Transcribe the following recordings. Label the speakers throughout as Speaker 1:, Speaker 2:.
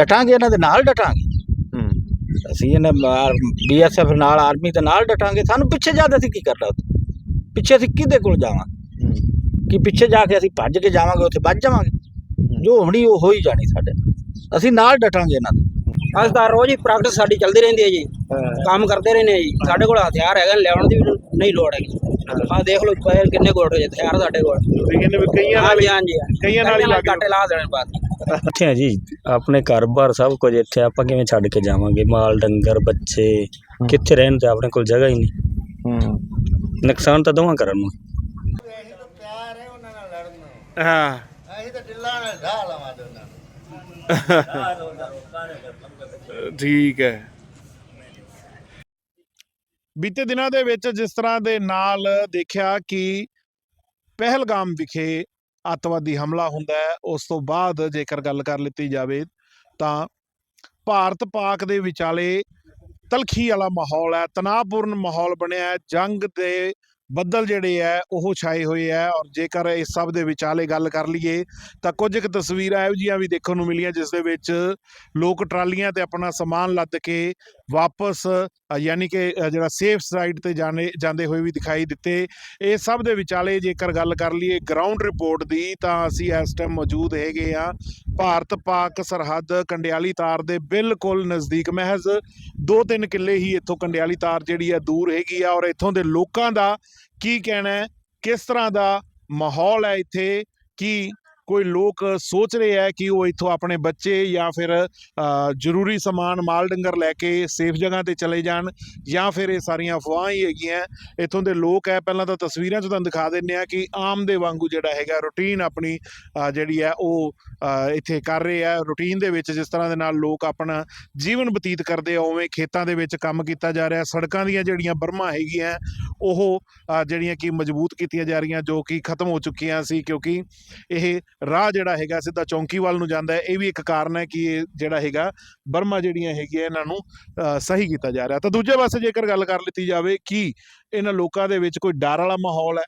Speaker 1: ਡਟਾਂਗੇ ਇਹਨਾਂ ਦੇ ਨਾਲ ਡਟਾਂਗੇ।
Speaker 2: ਹੂੰ।
Speaker 1: ਅਸੀਂ ਇਹਨਾਂ ਬੀਐਸਐਫ ਨਾਲ ਆਰਮੀ ਦੇ ਨਾਲ ਡਟਾਂਗੇ। ਸਾਨੂੰ ਪਿੱਛੇ ਜਾ ਕੇ ਅਸੀਂ ਕੀ ਕਰਨਾ ਉੱਥੇ? ਪਿੱਛੇ ਅਸੀਂ ਕਿਹਦੇ ਕੋਲ ਜਾਵਾਂਗੇ? ਕਿ ਪਿੱਛੇ ਜਾ ਕੇ ਅਸੀਂ ਭੱਜ ਕੇ ਜਾਵਾਂਗੇ ਉੱਥੇ ਵੱਜ ਜਾਵਾਂਗੇ? ਜੋ ਹੋਣੀ ਉਹ ਹੋ ਹੀ ਜਾਣੀ ਸਾਡੇ। ਅਸੀਂ ਨਾਲ ਡਟਾਂਗੇ ਇਹਨਾਂ ਦੇ।
Speaker 3: ਅੱਜ ਤਾਂ ਰੋਜ਼ ਹੀ ਪ੍ਰੈਕਟਿਸ ਸਾਡੀ ਚੱਲਦੀ ਰਹਿੰਦੀ ਹੈ ਜੀ। ਕੰਮ ਕਰਦੇ ਰਹਿੰਦੇ ਹਾਂ ਜੀ। ਸਾਡੇ ਕੋਲ ਹਥਿਆਰ ਹੈਗਾ ਲਿਆਉਣ ਦੀ ਵੀ ਨਹੀਂ ਲੋੜ ਹੈਗੀ। ਆਹ ਦੇਖ ਲਓ ਕਿੰਨੇ ਕੋਲ ਹਥਿਆਰ ਸਾਡੇ ਕੋਲ।
Speaker 2: ਵੀ ਕਈਆਂ ਨਾਲ
Speaker 3: ਹਾਂਜੀ ਹਾਂਜੀ
Speaker 2: ਕਈਆਂ ਨਾਲ ਹੀ ਲੱਗ
Speaker 3: ਕੱਟੇ ਲਾ ਦੇਣੇ ਬਾਅਦ।
Speaker 4: ਇੱਥੇ ਆ ਜੀ ਆਪਣੇ ਘਰ-ਬਾਰ ਸਭ ਕੁਝ ਇੱਥੇ ਆਪਾਂ ਕਿਵੇਂ ਛੱਡ ਕੇ ਜਾਵਾਂਗੇ? ਮਾਲ ਡੰਗਰ ਬੱਚੇ ਕਿੱਥੇ ਰਹਿਣ ਤੇ ਆਪਣੇ ਕੋਲ ਜਗ੍ਹਾ ਹੀ ਨਹੀਂ।
Speaker 2: ਹੂੰ।
Speaker 4: ਨੁਕਸਾਨ ਤਾਂ ਦੋਵਾਂ ਕਰਨ ਨੂੰ
Speaker 2: ਹਾਂ। ਠੀਕ ਹੈ। ਬੀਤੇ ਦਿਨਾਂ ਦੇ ਵਿੱਚ ਜਿਸ ਤਰ੍ਹਾਂ ਦੇ ਨਾਲ ਦੇਖਿਆ ਕਿ ਪਹਿਲਗਾਮ ਵਿਖੇ ਅੱਤਵਾਦੀ ਹਮਲਾ ਹੁੰਦਾ ਹੈ, ਉਸ ਤੋਂ ਬਾਅਦ ਜੇਕਰ ਗੱਲ ਕਰ ਲਿੱਤੀ ਜਾਵੇ ਤਾਂ ਭਾਰਤ ਪਾਕ ਦੇ ਵਿਚਾਲੇ ਤਲਖੀ ਵਾਲਾ ਮਾਹੌਲ ਹੈ, ਤਣਾਅਪੂਰਨ ਮਾਹੌਲ ਬਣਿਆ ਹੈ, ਜੰਗ ਦੇ ਬੱਦਲ ਜਿਹੜੇ ਹੈ ਉਹ ਛਾਏ ਹੋਏ ਹੈ ਔਰ ਜੇਕਰ ਇਸ ਸਭ ਦੇ ਵਿਚਾਲੇ ਗੱਲ ਕਰ ਲਈਏ, ਤਾਂ ਕੁਝ ਕੁ ਤਸਵੀਰਾਂ ਇਹੋ ਜਿਹੀਆਂ ਵੀ ਦੇਖਣ ਨੂੰ ਮਿਲੀਆਂ, ਜਿਸ ਦੇ ਵਿੱਚ ਲੋਕ ਟਰਾਲੀਆਂ ਤੇ ਆਪਣਾ ਸਮਾਨ ਲੱਦ ਕੇ ਵਾਪਸ, ਯਾਨੀ ਕਿ ਜਿਹੜਾ ਸੇਫ ਸਾਈਡ ਤੇ ਜਾਣੇ, ਜਾਂਦੇ ਹੋਏ ਵੀ ਦਿਖਾਈ ਦਿੱਤੇ। ਇਹ ਸਭ ਦੇ ਵਿਚਾਲੇ ਜੇਕਰ ਗੱਲ ਕਰ ਲਈਏ ਗਰਾਊਂਡ ਰਿਪੋਰਟ ਦੀ, ਤਾਂ ਅਸੀਂ ਇਸ ਟਾਈਮ ਮੌਜੂਦ ਹੈਗੇ ਆ ਭਾਰਤ ਪਾਕ ਸਰਹੱਦ ਕੰਡਿਆਲੀ ਤਾਰ ਦੇ ਬਿਲਕੁਲ ਨਜ਼ਦੀਕ ਮਹਿਜ਼ 2-3 ਕਿੱਲੇ ਹੀ ਇੱਥੋਂ ਕੰਡਿਆਲੀ ਤਾਰ ਜਿਹੜੀ ਹੈ ਦੂਰ ਹੈਗੀ ਆ ਔਰ ਇੱਥੋਂ ਦੇ ਲੋਕਾਂ ਦਾ ਕੀ ਕਹਿਣਾ ਹੈ? ਕਿਸ ਤਰ੍ਹਾਂ ਦਾ ਮਾਹੌਲ ਹੈ ਇੱਥੇ? ਕੀ ਕੋਈ ਲੋਕ ਸੋਚ ਰਹੇ ਹੈ ਕਿ ਉਹ ਇੱਥੋਂ ਆਪਣੇ ਬੱਚੇ ਜਾਂ ਫਿਰ ਜ਼ਰੂਰੀ ਸਮਾਨ ਮਾਲ ਡੰਗਰ ਲੈ ਕੇ ਸੇਫ ਜਗ੍ਹਾ ਤੇ ਚਲੇ ਜਾਣ ਜਾਂ ਫਿਰ ਇਹ ਸਾਰੀਆਂ ਅਫਵਾਹਾਂ ਹੀ ਹੈਗੀਆਂ। ਇੱਥੋਂ ਦੇ ਲੋਕ ਹੈ, ਪਹਿਲਾਂ ਤਾਂ ਤਸਵੀਰਾਂ 'ਚ ਤੁਹਾਨੂੰ ਦਿਖਾ ਦਿੰਨੇ ਆ ਕਿ ਆਮ ਦੇ ਵਾਂਗੂ ਜਿਹੜਾ ਹੈਗਾ ਰੁਟੀਨ ਆਪਣੀ ਜਿਹੜੀ ਹੈ ਉਹ ਇੱਥੇ ਕਰ ਰਹੇ ਆ ਰੁਟੀਨ ਦੇ ਵਿੱਚ ਜਿਸ ਤਰ੍ਹਾਂ ਦੇ ਨਾਲ ਲੋਕ ਆਪਣਾ ਜੀਵਨ ਬਤੀਤ ਕਰਦੇ ਆ, ਉਵੇਂ ਖੇਤਾਂ ਦੇ ਵਿੱਚ ਕੰਮ ਕੀਤਾ ਜਾ ਰਿਹਾ, ਸੜਕਾਂ ਦੀਆਂ ਜਿਹੜੀਆਂ ਬਰਮਾਂ ਹੈਗੀਆਂ, ਉਹ ਜਿਹੜੀਆਂ ਕਿ ਮਜ਼ਬੂਤ ਕੀਤੀਆਂ ਜਾ ਰਹੀਆਂ ਜੋ ਕਿ ਖਤਮ ਹੋ ਚੁੱਕੀਆਂ ਸੀ ਕਿਉਂਕਿ ਇਹ ਰਾਹ ਜਿਹੜਾ ਹੈਗਾ ਸਿੱਧਾ ਚੌਂਕੀ ਵੱਲ ਨੂੰ ਜਾਂਦਾ ਹੈ। ਇਹ ਵੀ ਇੱਕ ਕਾਰਨ ਹੈ ਕਿ ਇਹ ਜਿਹੜਾ ਹੈਗਾ ਬਰਮਾ ਜਿਹੜੀਆਂ ਹੈਗੀਆਂ ਇਹਨਾਂ ਨੂੰ ਸਹੀ ਕੀਤਾ ਜਾ ਰਿਹਾ। ਤਾਂ ਦੂਜੇ ਪਾਸੇ ਜੇਕਰ ਗੱਲ ਕਰ ਲਿੱਤੀ ਜਾਵੇ ਕਿ ਇਹਨਾਂ ਲੋਕਾਂ ਦੇ ਵਿੱਚ ਕੋਈ ਡਰ ਵਾਲਾ ਮਾਹੌਲ ਹੈ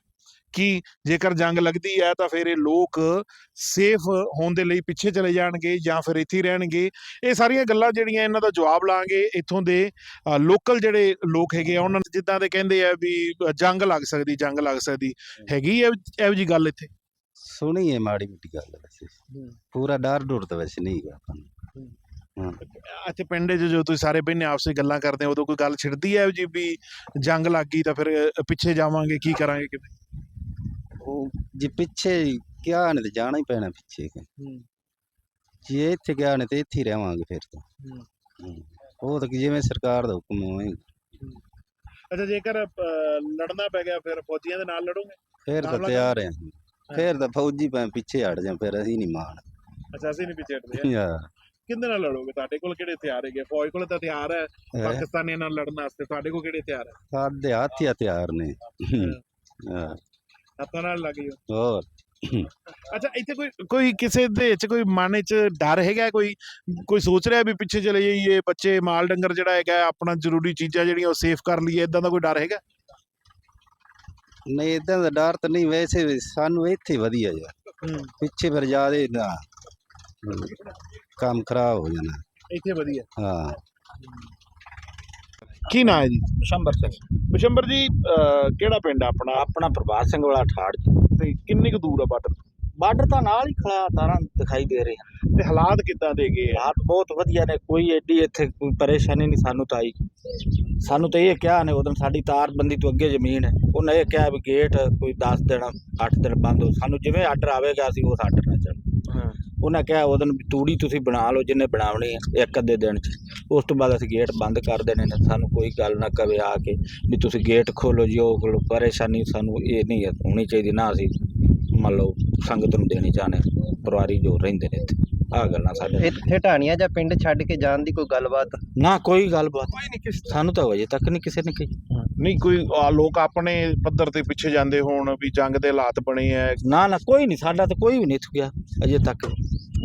Speaker 2: ਕਿ ਜੇਕਰ ਜੰਗ ਲੱਗਦੀ ਹੈ ਤਾਂ ਫਿਰ ਇਹ ਲੋਕ ਸੇਫ ਹੋਣ ਦੇ ਲਈ ਪਿੱਛੇ ਚਲੇ ਜਾਣਗੇ ਜਾਂ ਫਿਰ ਇੱਥੇ ਰਹਿਣਗੇ। ਇਹ ਸਾਰੀਆਂ ਗੱਲਾਂ ਜਿਹੜੀਆਂ ਇਹਨਾਂ ਦਾ ਜਵਾਬ ਲਾਂਗੇ ਇੱਥੋਂ ਦੇ ਲੋਕਲ ਜਿਹੜੇ ਲੋਕ ਹੈਗੇ ਆ ਉਹਨਾਂ ਜਿੱਦਾਂ ਦੇ ਕਹਿੰਦੇ ਆ ਵੀ ਜੰਗ ਲੱਗ ਸਕਦੀ ਜੰਗ ਲੱਗ ਸਕਦੀ। ਹੈਗੀ ਹੈ ਇਹੋ ਜੀ ਗੱਲ ਇੱਥੇ?
Speaker 5: ਸੁਣੀ ਹੈ ਮਾੜੀ ਮੋਟੀ ਗੱਲ ਵੈਸੇ। ਪੂਰਾ ਡਰ ਡੁਰ ਤਾਂ ਵੈਸੇ ਨਹੀਂ ਹੈਗਾ ਆਪਾਂ ਨੂੰ। ਹਾਂ।
Speaker 2: ਇੱਥੇ ਪਿੰਡ 'ਚ ਜੋ ਤੁਸੀਂ ਸਾਰੇ ਬਹਿਨੇ ਆਪਸ ਵਿੱਚ ਗੱਲਾਂ ਕਰਦੇ ਹੋ ਉਦੋਂ ਕੋਈ ਗੱਲ ਛਿੜਦੀ ਹੈ ਜੀ ਵੀ ਜੰਗ ਲੱਗ ਗਈ ਤਾਂ ਫਿਰ ਪਿੱਛੇ ਜਾਵਾਂਗੇ ਕੀ ਕਰਾਂਗੇ ਕਿਵੇਂ?
Speaker 5: ਉਹ ਜੇ ਪਿੱਛੇ ਕਿਹਾ ਨੇ ਤੇ ਜਾਣਾ ਹੀ ਪੈਣਾ ਪਿੱਛੇ। ਜੇ ਇੱਥੇ ਗਿਆ ਨੇ ਤੇ ਇੱਥੇ ਹੀ ਰਹਾਂਗੇ ਫਿਰ ਤਾਂ। ਉਹ ਤਾਂ ਜਿਵੇਂ ਸਰਕਾਰ ਦਾ ਹੁਕਮ ਹੋਵੇ।
Speaker 2: ਅੱਛਾ ਜੇਕਰ ਲੜਨਾ ਪੈ ਗਿਆ ਫਿਰ ਫੌਜੀਆਂ ਦੇ ਨਾਲ ਲੜੋਗੇ?
Speaker 5: ਫਿਰ ਤਾਂ ਤਿਆਰ ਆ। ਫਿਰ ਤਾਂ ਫੌਜੀ ਭਾਵੇਂ ਪਿੱਛੇ ਹਟ ਜਾ ਫਿਰ ਅਸੀਂ ਨਹੀਂ ਮਾਣ।
Speaker 2: ਅੱਛਾ ਅਸੀਂ ਨਹੀਂ ਪਿੱਛੇ ਹਟਦੇ
Speaker 5: ਯਾਰ।
Speaker 2: ਕਿੰਦੇ ਨਾਲ ਲੜੋਗੇ? ਤੁਹਾਡੇ ਕੋਲ ਕਿਹੜੇ ਹਥਿਆਰ ਹੈਗੇ? ਫੌਜ ਕੋਲ ਤਾਂ ਹਥਿਆਰ ਹੈ ਪਾਕਿਸਤਾਨੀਆਂ ਨਾਲ ਲੜਨ ਵਾਸਤੇ ਤੁਹਾਡੇ ਕੋਲ ਕਿਹੜੇ ਹਥਿਆਰ ਹੈ?
Speaker 5: ਸਾਡੇ ਹੱਥ ਹੀ ਹਥਿਆਰ ਨੇ। ਹਾਂ।
Speaker 2: ਹੱਥਾਂ ਨਾਲ ਲੱਗ ਜਾਓ।
Speaker 5: ਹੋਰ।
Speaker 2: ਅੱਛਾ ਇੱਥੇ ਕੋਈ ਕੋਈ ਕਿਸੇ ਦੇ ਵਿੱਚ ਕੋਈ ਮਨ ਵਿੱਚ ਡਰ ਹੈਗਾ? ਕੋਈ ਕੋਈ ਸੋਚ ਰਿਹਾ ਵੀ ਪਿੱਛੇ ਚਲੇ ਜਾਈਏ ਬੱਚੇ ਮਾਲ ਡੰਗਰ ਜਿਹੜਾ ਹੈਗਾ ਆਪਣਾ ਜ਼ਰੂਰੀ ਚੀਜ਼ਾਂ ਜਿਹੜੀਆਂ ਉਹ ਸੇਫ ਕਰ ਲਈਏ ਇਦਾਂ ਦਾ ਕੋਈ ਡਰ ਹੈਗਾ?
Speaker 5: ਨਹੀਂ ਇਦਾਂ ਦਾ ਡਰ ਤਾਂ ਨਹੀਂ ਵੈਸੇ ਵੀ ਸਾਨੂੰ ਇੱਥੇ ਵਧੀਆ ਯਾਰ ਪਿੱਛੇ ਫਿਰ ਜਾਦੇ ਨਾ ਹਮ, ਕੰਮ ਖਰਾਬ ਹੋ ਜਾਣਾ।
Speaker 2: ਇੱਥੇ ਵਧੀਆ।
Speaker 5: ਹਾਂ।
Speaker 2: ਕੀ ਨਾਂ ਹੈ ਜੀ?
Speaker 1: ਸ਼ੰਬਰ ਸਿੰਘ।
Speaker 2: ਬਿਸ਼ੰਬਰ ਜੀ ਅਹ, ਕਿਹੜਾ ਪਿੰਡ ਆ ਆਪਣਾ?
Speaker 1: ਆਪਣਾ ਪ੍ਰਭਾਤ ਸਿੰਘ ਵਾਲਾ ਠਾੜ
Speaker 2: ਤੇ ਕਿੰਨੀ ਕੁ ਦੂਰ ਆ ਬਾਰਡਰ?
Speaker 1: ਬਾਰਡਰ ਤਾਂ ਨਾਲ ਹੀ ਖੜਾ ਤਾਰਾਂ ਦਿਖਾਈ ਦੇ ਰਹੇ ਹਨ।
Speaker 2: ਤੇ ਹਾਲਾਤ ਕਿੱਦਾਂ ਦੇ ਗਏ? ਆ
Speaker 1: ਹਾਲਾਤ ਬਹੁਤ ਵਧੀਆ ਨੇ। ਕੋਈ ਐਡੀ ਇੱਥੇ ਕੋਈ ਪਰੇਸ਼ਾਨੀ ਨਹੀਂ ਸਾਨੂੰ ਤਾਂ ਆਈ। ਸਾਨੂੰ ਤਾਂ ਇਹ ਕਿਹਾ ਨੇ ਉਦੋਂ ਸਾਡੀ ਤਾਰਬੰਦੀ ਤੋਂ ਅੱਗੇ ਜ਼ਮੀਨ ਹੈ। ਉਹਨੇ ਇਹ ਕਿਹਾ ਵੀ ਗੇਟ ਕੋਈ 10 ਦਿਨ 8 ਦਿਨ ਬੰਦ ਹੋ ਸਾਨੂੰ ਜਿਵੇਂ ਆਰਡਰ ਆਵੇਗਾ ਅਸੀਂ ਉਸ ਆਰਡਰ ਨਾਲ ਚੱਲ।
Speaker 2: ਹਾਂ।
Speaker 1: ਉਹਨੇ ਕਿਹਾ ਉਦੋਂ ਤੂੜੀ ਤੁਸੀਂ ਬਣਾ ਲਓ ਜਿੰਨੇ ਬਣਾਉਣੀ ਹੈ ਇੱਕ ਅੱਧੇ ਦਿਨ ਚ। ਉਸ ਤੋਂ ਬਾਅਦ ਅਸੀਂ ਗੇਟ ਬੰਦ ਕਰ ਦੇਣੇ ਨੇ ਸਾਨੂੰ ਕੋਈ ਗੱਲ ਨਾ ਕਵੇ ਆ ਕੇ ਵੀ ਤੁਸੀਂ ਗੇਟ ਖੋਲੋ ਜੀ ਉਹ ਖੋਲੋ। ਪਰੇਸ਼ਾਨੀ ਸਾਨੂੰ ਇਹ ਨਹੀਂ ਹੈ ਹੋਣੀ ਚਾਹੀਦੀ ਨਾ ਅਸੀਂ ਮੰਨ ਲਓ ਸੰਗਤ ਨੂੰ ਦੇਣੀ ਚਾਹਨੇ ਪਰਿਵਾਰੀ ਜੋ ਰਹਿੰਦੇ ਨੇ ਇੱਥੇ। ਆ ਗੱਲਾਂ ਸਾਡੇ
Speaker 6: ਇੱਥੇ ਢਾਣੀਆਂ ਜਾਂ ਪਿੰਡ ਛੱਡ ਕੇ ਜਾਣ ਦੀ ਕੋਈ ਗੱਲਬਾਤ?
Speaker 1: ਨਾ ਕੋਈ ਗੱਲਬਾਤ ਸਾਨੂੰ ਤਾਂ ਅਜੇ ਤੱਕ ਨਹੀਂ ਕਿਸੇ ਨੇ ਕਹੀ।
Speaker 2: ਨਹੀਂ ਕੋਈ ਆ, ਲੋਕ ਆਪਣੇ ਪੱਧਰ ਤੇ ਪਿੱਛੇ ਜਾਂਦੇ ਹੋਣ ਵੀ ਜੰਗ ਦੇ ਹਾਲਾਤ ਬਣੇ ਆ
Speaker 1: ਨਾ ਨਾ ਕੋਈ ਨਹੀਂ ਸਾਡਾ ਤਾਂ ਕੋਈ ਵੀ ਨਹੀਂ ਇੱਥੇ ਗਿਆ ਅਜੇ ਤੱਕ।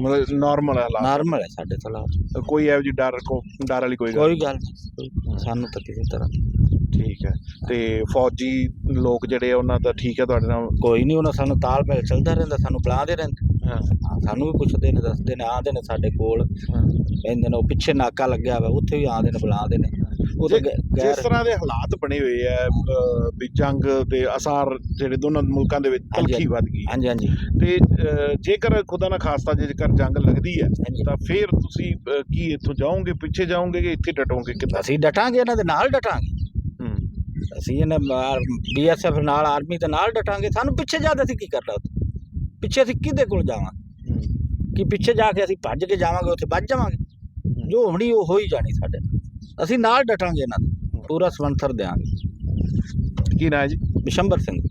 Speaker 2: ਮਤਲਬ ਨਾਰਮਲ ਹਾਲਾਤ।
Speaker 1: ਨਾਰਮਲ ਹੈ ਸਾਡੇ ਤੋਂ ਹਾਲਾਤ।
Speaker 2: ਕੋਈ ਇਹੋ ਜੀ ਡਰ ਕੋ ਡਰ ਵਾਲੀ ਕੋਈ ਗੱਲ
Speaker 1: ਕੋਈ ਗੱਲ ਨਹੀਂ ਸਾਨੂੰ ਤਾਂ ਕਿਸੇ ਤਰ੍ਹਾਂ।
Speaker 2: ਠੀਕ ਹੈ। ਤੇ ਫੌਜੀ ਲੋਕ ਜਿਹੜੇ ਆ, ਉਹਨਾਂ ਦਾ ਠੀਕ ਹੈ ਤੁਹਾਡੇ ਨਾਲ?
Speaker 1: ਕੋਈ ਨਹੀਂ ਉਹਨਾਂ ਸਾਨੂੰ ਤਾਲਮੇਲ ਚੱਲਦਾ ਰਹਿੰਦਾ ਸਾਨੂੰ ਬੁਲਾਉਂਦੇ ਰਹਿੰਦੇ।
Speaker 2: ਹਾਂ।
Speaker 1: ਸਾਨੂੰ ਵੀ ਪੁੱਛਦੇ ਨੇ ਦੱਸਦੇ ਨੇ ਆਉਂਦੇ ਨੇ ਸਾਡੇ ਕੋਲ। ਕਹਿੰਦੇ ਨੇ ਉਹ ਪਿੱਛੇ ਨਾਕਾ ਲੱਗਿਆ ਵਾ ਉੱਥੇ ਵੀ ਆਉਂਦੇ ਨੇ ਬੁਲਾਉਂਦੇ ਨੇ। ਉਹ ਤਾਂ
Speaker 2: ਜਿਸ ਤਰ੍ਹਾਂ ਦੇ ਹਾਲਾਤ ਬਣੇ ਹੋਏ ਆ ਵੀ ਜੰਗ ਦੇ ਅਸਾਰ ਜਿਹੜੇ ਦੋਨਾਂ ਮੁਲਕਾਂ ਦੇ ਵਿੱਚ ਤਲਖੀ ਵੱਧ ਗਈ
Speaker 1: ਹਾਂਜੀ ਹਾਂਜੀ।
Speaker 2: ਤੇ ਜੇਕਰ ਖੁਦਾ ਨਾ ਖਾਸਤਾ ਜੇਕਰ ਜੰਗ ਲੱਗਦੀ ਹੈ। ਤਾਂ ਫਿਰ ਤੁਸੀਂ ਕੀ ਇੱਥੋਂ ਜਾਓਗੇ ਪਿੱਛੇ ਜਾਓਗੇ ਕਿ ਇੱਥੇ ਡਟੋਗੇ ਕਿੱਦਾਂ?
Speaker 1: ਅਸੀਂ ਡਟਾਂਗੇ ਇਹਨਾਂ ਦੇ ਨਾਲ ਡਟਾਂਗੇ। ਅਸੀਂ ਇਹਨਾਂ ਬੀਐਸਐਫ ਨਾਲ ਆਰਮੀ ਦੇ ਨਾਲ ਡਟਾਂਗੇ। ਸਾਨੂੰ ਪਿੱਛੇ ਜਾ ਕੇ ਅਸੀਂ ਕੀ ਕਰਨਾ ਉੱਥੇ? ਪਿੱਛੇ ਅਸੀਂ ਕਿਹਦੇ ਕੋਲ ਜਾਵਾਂਗੇ। ਕਿ ਪਿੱਛੇ ਜਾ ਕੇ ਅਸੀਂ ਭੱਜ ਕੇ ਜਾਵਾਂਗੇ ਉੱਥੇ ਵੱਜ ਜਾਵਾਂਗੇ? ਜੋ ਹੋਣੀ ਉਹ ਹੋ ਹੀ ਜਾਣੀ ਸਾਡੇ। ਅਸੀਂ ਨਾਲ ਡਟਾਂਗੇ ਇਹਨਾਂ ਦੇ। ਪੂਰਾ ਸਮਰਥਨ ਦਿਆਂਗੇ।
Speaker 2: ਕੀ ਨਾਂ ਹੈ ਜੀ?
Speaker 1: ਬਿਸ਼ੰਬਰ ਸਿੰਘ।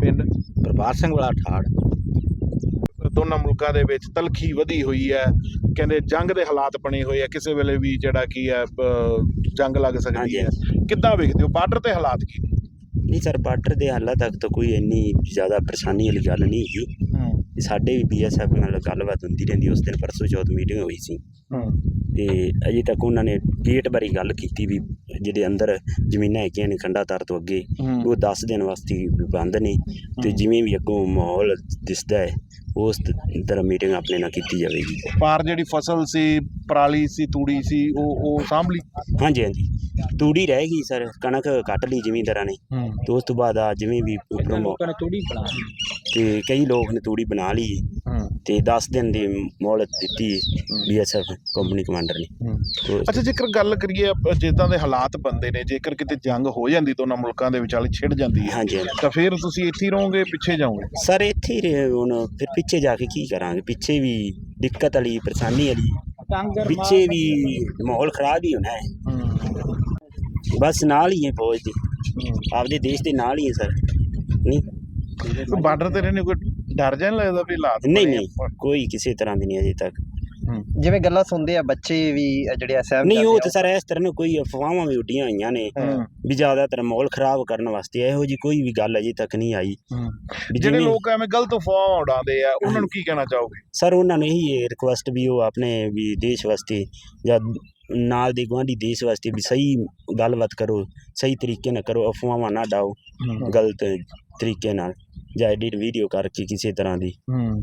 Speaker 2: ਪਿੰਡ?
Speaker 1: ਪ੍ਰਭਾਤ ਸਿੰਘ ਵਾਲਾ ਠਾੜ।
Speaker 2: ਦੋਨਾਂ ਮੁਲਕਾਂ ਦੇ ਵਿੱਚ ਤਲਖੀ ਵਧੀ ਹੋਈ ਹੈ। ਕਹਿੰਦੇ ਜੰਗ ਦੇ ਹਾਲਾਤ ਬਣੇ ਹੋਏ ਆ। ਕਿਸੇ ਵੇਲੇ ਵੀ ਜਿਹੜਾ ਕੀ ਹੈ ਜੰਗ ਲੱਗ ਸਕਦੀ ਹੈ। ਕਿੱਦਾਂ ਵੇਖਦੇ ਹੋ? ਬਾਰਡਰ ਤੇ ਹਾਲਾਤ ਕੀ? ਨੇ?
Speaker 7: ਨਹੀਂ ਸਰ ਬਾਰਡਰ ਦੇ ਹਾਲਾਂ ਤੱਕ ਤਾਂ ਕੋਈ ਇੰਨੀ ਜ਼ਿਆਦਾ ਪਰੇਸ਼ਾਨੀ ਵਾਲੀ ਗੱਲ ਨਹੀਂ ਹੈਗੀ। ਸਾਡੇ ਵੀ ਬੀਐਸਐਫ ਨਾਲ ਗੱਲਬਾਤ ਹੁੰਦੀ ਰਹਿੰਦੀ ਉਸ ਦਿਨ ਪਰਸੋਂ ਚੌਥ ਮੀਟਿੰਗ ਹੋਈ ਸੀ।
Speaker 2: ਹੂੰ।
Speaker 7: ਤੇ ਅਜੇ ਤੱਕ ਉਹਨਾਂ ਨੇ ਗੇਟ ਬਾਰੇ ਗੱਲ ਕੀਤੀ ਵੀ ਜਿਹੜੇ ਅੰਦਰ ਜ਼ਮੀਨਾਂ ਹੈਗੀਆਂ ਨੇ ਖੰਡਾ ਤਾਰ ਤੋਂ ਅੱਗੇ ਉਹ 10 ਦਿਨ ਵਾਸਤੇ ਬੰਦ ਨੇ। ਤੇ ਜਿਵੇਂ ਵੀ ਅੱਗੋਂ ਮਾਹੌਲ ਦਿਸਦਾ ਹੈ ਉਸ ਤਰ੍ਹਾਂ ਮੀਟਿੰਗ ਆਪਣੇ ਨਾਲ ਕੀਤੀ ਜਾਵੇਗੀ।
Speaker 2: ਪਾਰ ਜਿਹੜੀ ਫਸਲ ਸੀ ਪਰਾਲੀ ਸੀ ਤੂੜੀ ਸੀ ਉਹ ਉਹ ਸਾਂਭ ਲਈ?
Speaker 7: ਹਾਂਜੀ ਹਾਂਜੀ। ਤੂੜੀ ਰਹੇਗੀ ਸਰ ਕਣਕ ਕੱਟ ਲਈ ਜ਼ਿਮੀਂਦਾਰਾਂ ਨੇ।
Speaker 2: ਹੂੰ।
Speaker 7: ਤੇ ਉਸ ਤੋਂ ਬਾਅਦ ਆ ਜਿਵੇਂ ਵੀ ਉੱਪਰੋਂ ਮੌ-
Speaker 1: ਲੋਕਾਂ ਨੇ ਤੂੜੀ ਬਣਾ
Speaker 7: ਤੇ ਕਈ ਲੋਕ ਨੇ ਤੂੜੀ ਬਣਾ ਲਈ। ਤੇ 10 ਦਿਨ ਦੀ ਮੌਲਤ ਦਿੱਤੀ ਬੀਐਸਐਫ ਕੰਪਨੀ ਕਮਾਂਡਰ ਨੇ। ਤੇ
Speaker 2: ਅੱਛਾ ਜੇਕਰ ਗੱਲ ਕਰੀਏ ਜਿੱਦਾਂ ਦੇ ਹਾਲਾਤ ਬੰਦੇ ਨੇ ਜੇਕਰ ਕਿਤੇ ਜੰਗ ਹੋ ਜਾਂਦੀ ਦੋਨਾਂ ਮੁਲਕਾਂ ਦੇ ਵਿਚਾਲੇ ਛਿੜ ਜਾਂਦੀ ਹੈ।
Speaker 7: ਹਾਂਜੀ ਹਾਂਜੀ।
Speaker 2: ਤਾਂ ਫਿਰ ਤੁਸੀਂ ਇੱਥੇ ਹੀ ਰਹੋਗੇ ਪਿੱਛੇ ਜਾਓਗੇ?
Speaker 7: ਸਰ ਇੱਥੇ ਹੀ ਰਹੇ ਹੁਣ ਫਿਰ ਪਿੱਛੇ ਜਾ ਕੇ ਕੀ ਕਰਾਂਗੇ? ਪਿੱਛੇ ਵੀ ਦਿੱਕਤ ਵਾਲੀ ਪਰੇਸ਼ਾਨੀ ਵਾਲੀ ਪਿੱਛੇ ਵੀ ਮਾਹੌਲ ਖਰਾਬ ਹੀ ਹੋਣਾ ਹੈ। ਬਸ ਨਾਲ ਹੀ ਹੈ ਫੌਜ ਦੇ। ਆਪਦੇ ਦੇਸ਼ ਦੇ ਨਾਲ ਹੀ ਹੈ ਸਰ। ਨਹੀਂ?
Speaker 2: ਬਾਰਡਰ ਤੇ ਰਹਿਣੇ ਕੋਈ ਡਰ ਜਾਂ ਲੱਗਦਾ ਵੀ ਹਾਲਾਤ
Speaker 7: ਨਹੀਂ
Speaker 2: ਬਣੇ
Speaker 7: ਨਹੀਂ। ਕੋਈ ਕਿਸੇ ਤਰ੍ਹਾਂ ਦੀ ਨਹੀਂ ਅਜੇ ਤੱਕ।
Speaker 6: ਜਿਵੇਂ ਗੱਲਾਂ ਸੁਣਦੇ ਆ ਬੱਚੇ ਵੀ ਅ, ਜਿਹੜੇ ਆ ਸਹਿਮ
Speaker 7: ਨਹੀਂ ਉਹ ਤਾਂ ਸਰ ਇਸ ਤਰ੍ਹਾਂ ਕੋਈ ਅਫਵਾਹਾਂ ਵੀ ਉੱਡੀਆਂ ਹੋਈਆਂ ਨੇ
Speaker 2: ਹੂੰ।
Speaker 7: ਵੀ ਜ਼ਿਆਦਾਤਰ ਮਾਹੌਲ ਖਰਾਬ ਕਰਨ ਵਾਸਤੇ ਇਹੋ ਜੀ ਕੋਈ ਵੀ ਗੱਲ ਅਜੇ ਤੱਕ ਨਹੀਂ ਆਈ।
Speaker 2: ਹੂੰ।
Speaker 7: ਵੀ
Speaker 2: ਜਿਹੜੇ
Speaker 7: ਜਿਵੇਂ-
Speaker 2: ਲੋਕ ਐਵੇਂ ਗਲਤ ਅਫਵਾਹਾਂ ਉਡਾਉਂਦੇ ਆ ਉਹਨਾਂ ਨੂੰ ਕੀ ਕਹਿਣਾ ਚਾਹੋਗੇ?
Speaker 7: ਸਰ ਉਹਨਾਂ ਨੂੰ ਇਹੀ ਰਿਕੁਐਸਟ ਵੀ ਉਹ ਆਪਣੇ ਵੀ ਦੇਸ਼ ਵਾਸਤੇ ਜਾਂ ਨਾਲ ਦੇ ਗੁਆਂਢੀ ਦੇਸ਼ ਵਾਸਤੇ ਵੀ ਸਹੀ ਗੱਲਬਾਤ ਕਰੋ ਸਹੀ ਤਰੀਕੇ ਨਾਲ ਕਰੋ ਅਫਵਾਹਾਂ ਨਾ ਡਾਓ ਗਲਤ ਤਰੀਕੇ ਨਾਲ। ਜਾਂ ਐਡਿਟ ਵੀਡੀਓ ਕਰਕੇ ਕਿਸੇ ਤਰ੍ਹਾਂ ਦੀ।
Speaker 2: ਹੂੰ।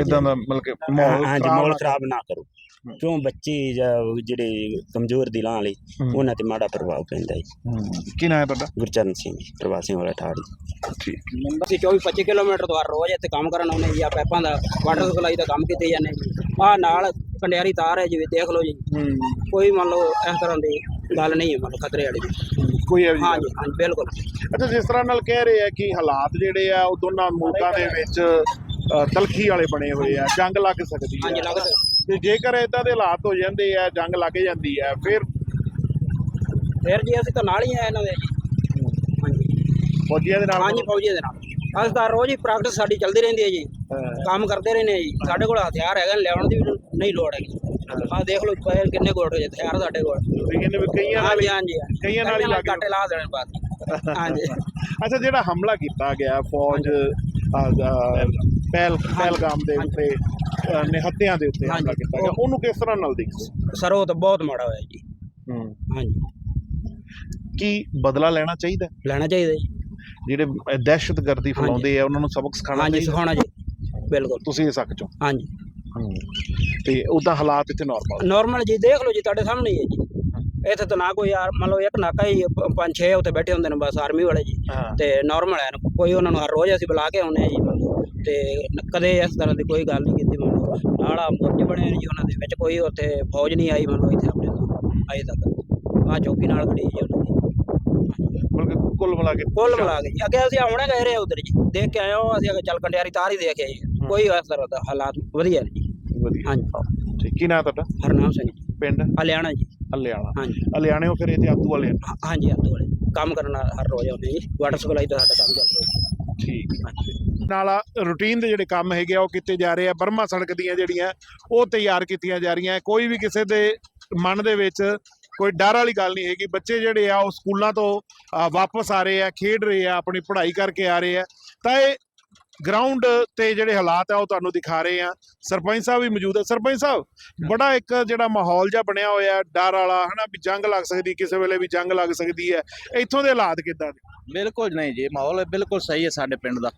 Speaker 2: ਇਦਾਂ ਦਾ ਮਤਲਬ ਕਿ
Speaker 7: ਹਾਂ-
Speaker 2: ਮਾਹੌਲ
Speaker 7: ਹਾਂਜੀ
Speaker 2: ਖਰਾਬ
Speaker 7: ਮਾਹੌਲ
Speaker 2: ਨਾ-
Speaker 7: ਖਰਾਬ ਨਾ ਕਰੋ। ਕਿਉਂ ਬੱਚੇ ਜਿਹੜੇ ਕਮਜ਼ੋਰ ਦਿਲਾਂ ਵਾਲੇ। ਉਹਨਾਂ ਤੇ ਮਾੜਾ ਪ੍ਰਭਾਵ ਪੈਂਦਾ ਹੈ
Speaker 2: ਹੂੰ। ਕੀ ਨਾਂ ਹੈ ਤੁਹਾਡਾ?
Speaker 7: ਗੁਰਚਰਨ ਸਿੰਘ ਪ੍ਰਵਾਸੀਆਂ ਵਾਲਾ ਠਾੜੀ
Speaker 2: ਠੀਕ।
Speaker 3: ਅਸੀਂ 24 25 ਕਿਲੋਮੀਟਰ ਤੋਂ ਰੋਜ਼ ਇੱਥੇ ਕੰਮ ਕਰਨ ਆਉਂਦੇ ਜੀ ਆ ਪਾਈਪਾਂ ਦਾ ਵਾਟਰ ਸਪਲਾਈ ਦਾ ਕੰਮ ਕੀਤੇ ਜਾਂਦੇ ਜੀ। ਆ ਨਾਲ ਕੰਡਿਆਰੀ ਤਾਰ ਹੈ ਜੀ ਦੇਖ ਲਓ ਜੀ। ਕੋਈ ਮੰਨ ਲਓ ਇਸ ਤਰ੍ਹਾਂ ਦੀ ਗੱਲ ਨਹੀਂ ਹੈ ਮੰਨ ਲਓ ਖਤਰੇ ਵਾਲੀ। ਜੀ।
Speaker 2: ਕੋਈ ਇਹੋ ਜਿਹੀ ਗੱਲ
Speaker 3: ਹਾਂਜੀ ਹਾਂਜੀ ਬਿਲਕੁਲ।
Speaker 2: ਅੱਛਾ ਜਿਸ ਤਰ੍ਹਾਂ ਨਾਲ ਕਹਿ ਰਹੇ ਆ ਕਿ ਹਾਲਾਤ ਜਿਹੜੇ ਆ ਉਹ ਦੋਨਾਂ ਮੁਲਕਾਂ ਦੇ ਵਿੱਚ ਅ, ਤਲਖੀ ਵਾਲੇ ਬਣੇ ਹੋਏ ਆ ਜੰਗ ਲੱਗ ਸਕਦੀ
Speaker 3: ਹਾਂਜੀ
Speaker 2: ਹੈ
Speaker 3: ਲੱਗ ਸਕਦਾ।
Speaker 2: ਤੇ ਜੇਕਰ ਇਦਾਂ ਦੇ ਹਾਲਾਤ ਹੋ ਜਾਂਦੇ ਆ ਜੰਗ ਲੱਗ ਜਾਂਦੀ ਹੈ ਫਿਰ
Speaker 3: ਫਿਰ ਜੀ ਅਸੀਂ ਤਾਂ ਨਾਲ ਹੀ ਆ ਇਹਨਾਂ ਦੇ। ਜੀ ਹਾਂਜੀ।
Speaker 2: ਫੌਜੀਆਂ ਦੇ ਨਾਲ
Speaker 3: ਹਾਂਜੀ ਫੌਜੀ ਦੇ ਨਾਲ। ਅਸੀਂ ਤਾਂ ਰੋਜ਼ ਹੀ ਪ੍ਰੈਕਟਿਸ ਸਾਡੀ ਚੱਲਦੀ ਰਹਿੰਦੀ ਹੈ ਜੀ।
Speaker 2: ਹਾਂ।
Speaker 3: ਕੰਮ ਕਰਦੇ ਰਹਿੰਦੇ ਆ ਜੀ। ਸਾਡੇ ਕੋਲ ਹਥਿਆਰ ਹੈਗੇ ਲਿਆਉਣ ਦੀ ਵੀ ਨਹੀਂ ਲੋੜ ਹੈਗੀ। ਆ ਦੇਖ ਲਓ ਪਏ ਕਿੰਨੇ ਕੋਲ ਹਥਿਆਰ ਸਾਡੇ ਕੋਲ।
Speaker 2: ਤੁਸੀਂ ਕਹਿੰਦੇ ਵੀ ਕਈਆਂ ਨਾਲ
Speaker 3: ਹਾਂਜੀ
Speaker 2: ਹੀ-
Speaker 3: ਹਾਂਜੀ।
Speaker 2: ਕਈਆਂ ਨਾਲ ਹੀ ਲੱਗ
Speaker 3: ਕੱਟੇ ਲਾ ਦੇਣੇ ਬਾਅਦ ਹਾਂਜੀ
Speaker 2: ਅੱਛਾ ਜਿਹੜਾ ਹਮਲਾ ਕੀਤਾ ਗਿਆ ਫੌਜ ਪਹਿਲ ਪਹਿਲਗਾਮ ਦੇ ਉੱਤੇ ਅ, ਨਿਹੱਤਿਆਂ ਦੇ ਉੱਤੇ ਹਮਲਾ
Speaker 3: ਹਾਂਜੀ।
Speaker 2: ਕੀਤਾ ਗਿਆ। ਉਹਨੂੰ ਕਿਸ ਤਰ੍ਹਾਂ ਨਾਲ ਦੇਖਦੇ?
Speaker 3: ਸਰ ਉਹ ਤਾਂ ਬਹੁਤ ਮਾੜਾ ਹੋਇਆ ਜੀ।
Speaker 2: ਹੂੰ।
Speaker 3: ਹਾਂਜੀ
Speaker 2: ਕੀ ਬਦਲਾ ਲੈਣਾ ਚਾਹੀਦਾ? ਹੈ?
Speaker 3: ਲੈਣਾ ਚਾਹੀਦਾ ਜੀ।
Speaker 2: ਜਿਹੜੇ ਅ, ਦਹਿਸ਼ਤਗਰਦੀ ਫੈਲਾਉਂਦੇ ਆ ਉਹਨਾਂ ਨੂੰ ਸਬਕ ਸਿਖਾਉਣਾ
Speaker 3: ਹਾਂਜੀ
Speaker 2: ਚਾਹੀਦਾ?
Speaker 3: ਸਿਖਾਉਣਾ ਜੀ। ਬਿਲਕੁਲ।
Speaker 2: ਤੁਸੀਂ ਇਹ ਸੱਚ ਹੋ।
Speaker 3: ਹਾਂਜੀ
Speaker 2: ਤੇ ਉਦਾਂ ਹਾਲਾਤ ਇੱਥੇ ਨਾਰਮਲ
Speaker 3: ਨਾਰਮਲ ਜੀ ਦੇਖ ਲਓ ਜੀ ਤੁਹਾਡੇ ਸਾਹਮਣੇ ਹੀ ਹੈ ਜੀ। ਇੱਥੇ ਤਾਂ ਨਾ ਕੋਈ ਯਾਰ ਮੰਨ ਲਓ ਇੱਕ ਨਾਕਾ ਹੀ ਪੰਜ ਛੇ ਉੱਥੇ ਬੈਠੇ ਹੁੰਦੇ ਨੇ ਬਸ ਆਰਮੀ ਵਾਲੇ ਜੀ। ਤੇ ਨਾਰਮਲ ਹੈ ਕੋਈ ਉਹਨਾਂ ਨੂੰ ਹਰ ਰੋਜ਼ ਅਸੀਂ ਬੁਲਾ ਕੇ ਆਉਂਦੇ ਆ ਜੀ। ਤੇ ਕਦੇ ਇਸ ਤਰ੍ਹਾਂ ਦੀ ਕੋਈ ਗੱਲ ਨਹੀਂ ਕੀਤੀ ਮੰਨ ਨਾਲ ਮੁਰਜ ਬਣੇ ਨੇ ਜੀ ਉਹਨਾਂ ਦੇ ਵਿੱਚ ਕੋਈ ਉੱਥੇ ਫੌਜ ਨਹੀਂ ਆਈ ਮੰਨ ਇੱਥੇ ਆਪਣੇ ਤੋਂ ਅਜੇ ਤੱਕ। ਆ ਚੌਕੀ ਨਾਲ ਖੜੀ ਜੀ ਉਹਨਾਂ ਦੀ।
Speaker 2: ਬਲਕਿ ਕੁੱਲ ਮਿਲਾ ਕੇ
Speaker 3: ਕੁੱਲ ਮਿਲਾ ਕੇ ਅੱਗੇ ਅਸੀਂ ਆਉਣੇ ਗਏ ਰਹੇ ਉਧਰ ਜੀ। ਦੇਖ ਕੇ ਆਏ ਹਾਂ ਅਸੀਂ ਅੱਗੇ ਚੱਲ ਕੰਡਿਆਰੀ ਤਾਰ ਹੀ ਦੇਖ ਕੇ ਆਏ ਕੋਈ ਇਸ ਤਰ੍ਹਾਂ ਦਾ ਹਾਲਾਤ ਵਧੀਆ
Speaker 2: ਵਧੀਆ।
Speaker 3: ਹਾਂਜੀ।
Speaker 2: ਠੀਕ ਕੀ ਨਾਂ ਤੁਹਾਡਾ?
Speaker 3: ਹਰਨਾਮ ਸਿੰਘ ਜੀ।
Speaker 2: ਪਿੰਡ?
Speaker 3: ਹਲਿਆਣਾ ਜੀ।
Speaker 2: ਹਲਿਆਣਾ।
Speaker 3: ਹਾਂਜੀ।
Speaker 2: ਹਲਿਆਣਿਓ ਫਿਰ ਇੱਥੇ ਆਤੂ ਵਾਲੇ? ਆ।
Speaker 3: ਹਾਂ- ਹਾਂਜੀ ਆਤੋ ਵਾਲੇ। ਕੰਮ ਕਰਨ ਹਰ ਰੋਜ਼ ਆਉਂਦੇ ਜੀ। ਵਾਟਰ ਸਪਲਾਈ ਦਾ ਸਾਡਾ ਕੰਮ ਚੱਲਦਾ ਜੀ।
Speaker 2: ਠੀਕ ਨਾਲ ਰੂਟੀਨ ਦੇ ਜਿਹੜੇ ਕੰਮ ਹੈਗੇ ਆ ਉਹ ਕੀਤੇ ਜਾ ਰਹੇ ਆ। ਬਰਮਾ ਸੜਕ ਦੀਆਂ ਜਿਹੜੀਆਂ ਉਹ ਤਿਆਰ ਕੀਤੀਆਂ ਜਾ ਰਹੀਆਂ। ਕੋਈ ਵੀ ਕਿਸੇ ਦੇ ਮਨ ਦੇ ਵਿੱਚ ਕੋਈ ਡਰ ਵਾਲੀ ਗੱਲ ਨਹੀਂ ਹੈਗੀ। ਬੱਚੇ ਜਿਹੜੇ ਆ ਉਹ ਸਕੂਲਾਂ ਤੋਂ ਅ, ਵਾਪਸ ਆ ਰਹੇ ਆ ਖੇਡ ਰਹੇ ਆ ਆਪਣੀ ਪੜ੍ਹਾਈ ਕਰਕੇ ਆ ਰਹੇ ਆ। ਤਾਂ ਇਹ ਗਰਾਊਂਡ ਤੇ ਜਿਹੜੇ ਹਾਲਾਤ ਆ ਉਹ ਤੁਹਾਨੂੰ ਦਿਖਾ ਰਹੇ ਆ। ਸਰਪੰਚ ਸਾਹਿਬ ਵੀ ਮੌਜੂਦ ਹੈ ਸਰਪੰਚ ਸਾਹਿਬ ਬੜਾ ਇੱਕ ਜਿਹੜਾ ਮਾਹੌਲ ਜਿਹਾ ਬਣਿਆ ਹੋਇਆ ਡਰ ਵਾਲਾ ਹਨਾ ਵੀ ਜੰਗ ਲੱਗ ਸਕਦੀ ਕਿਸੇ ਵੇਲੇ ਵੀ ਜੰਗ ਲੱਗ ਸਕਦੀ ਹੈ। ਇੱਥੋਂ ਦੇ ਹਾਲਾਤ ਕਿੱਦਾਂ ਨੇ
Speaker 8: ਬਿਲਕੁਲ ਨਹੀਂ ਜੀ ਮਾਹੌਲ ਬਿਲਕੁਲ ਸਹੀ ਹੈ ਸਾਡੇ ਪਿੰਡ ਦਾ।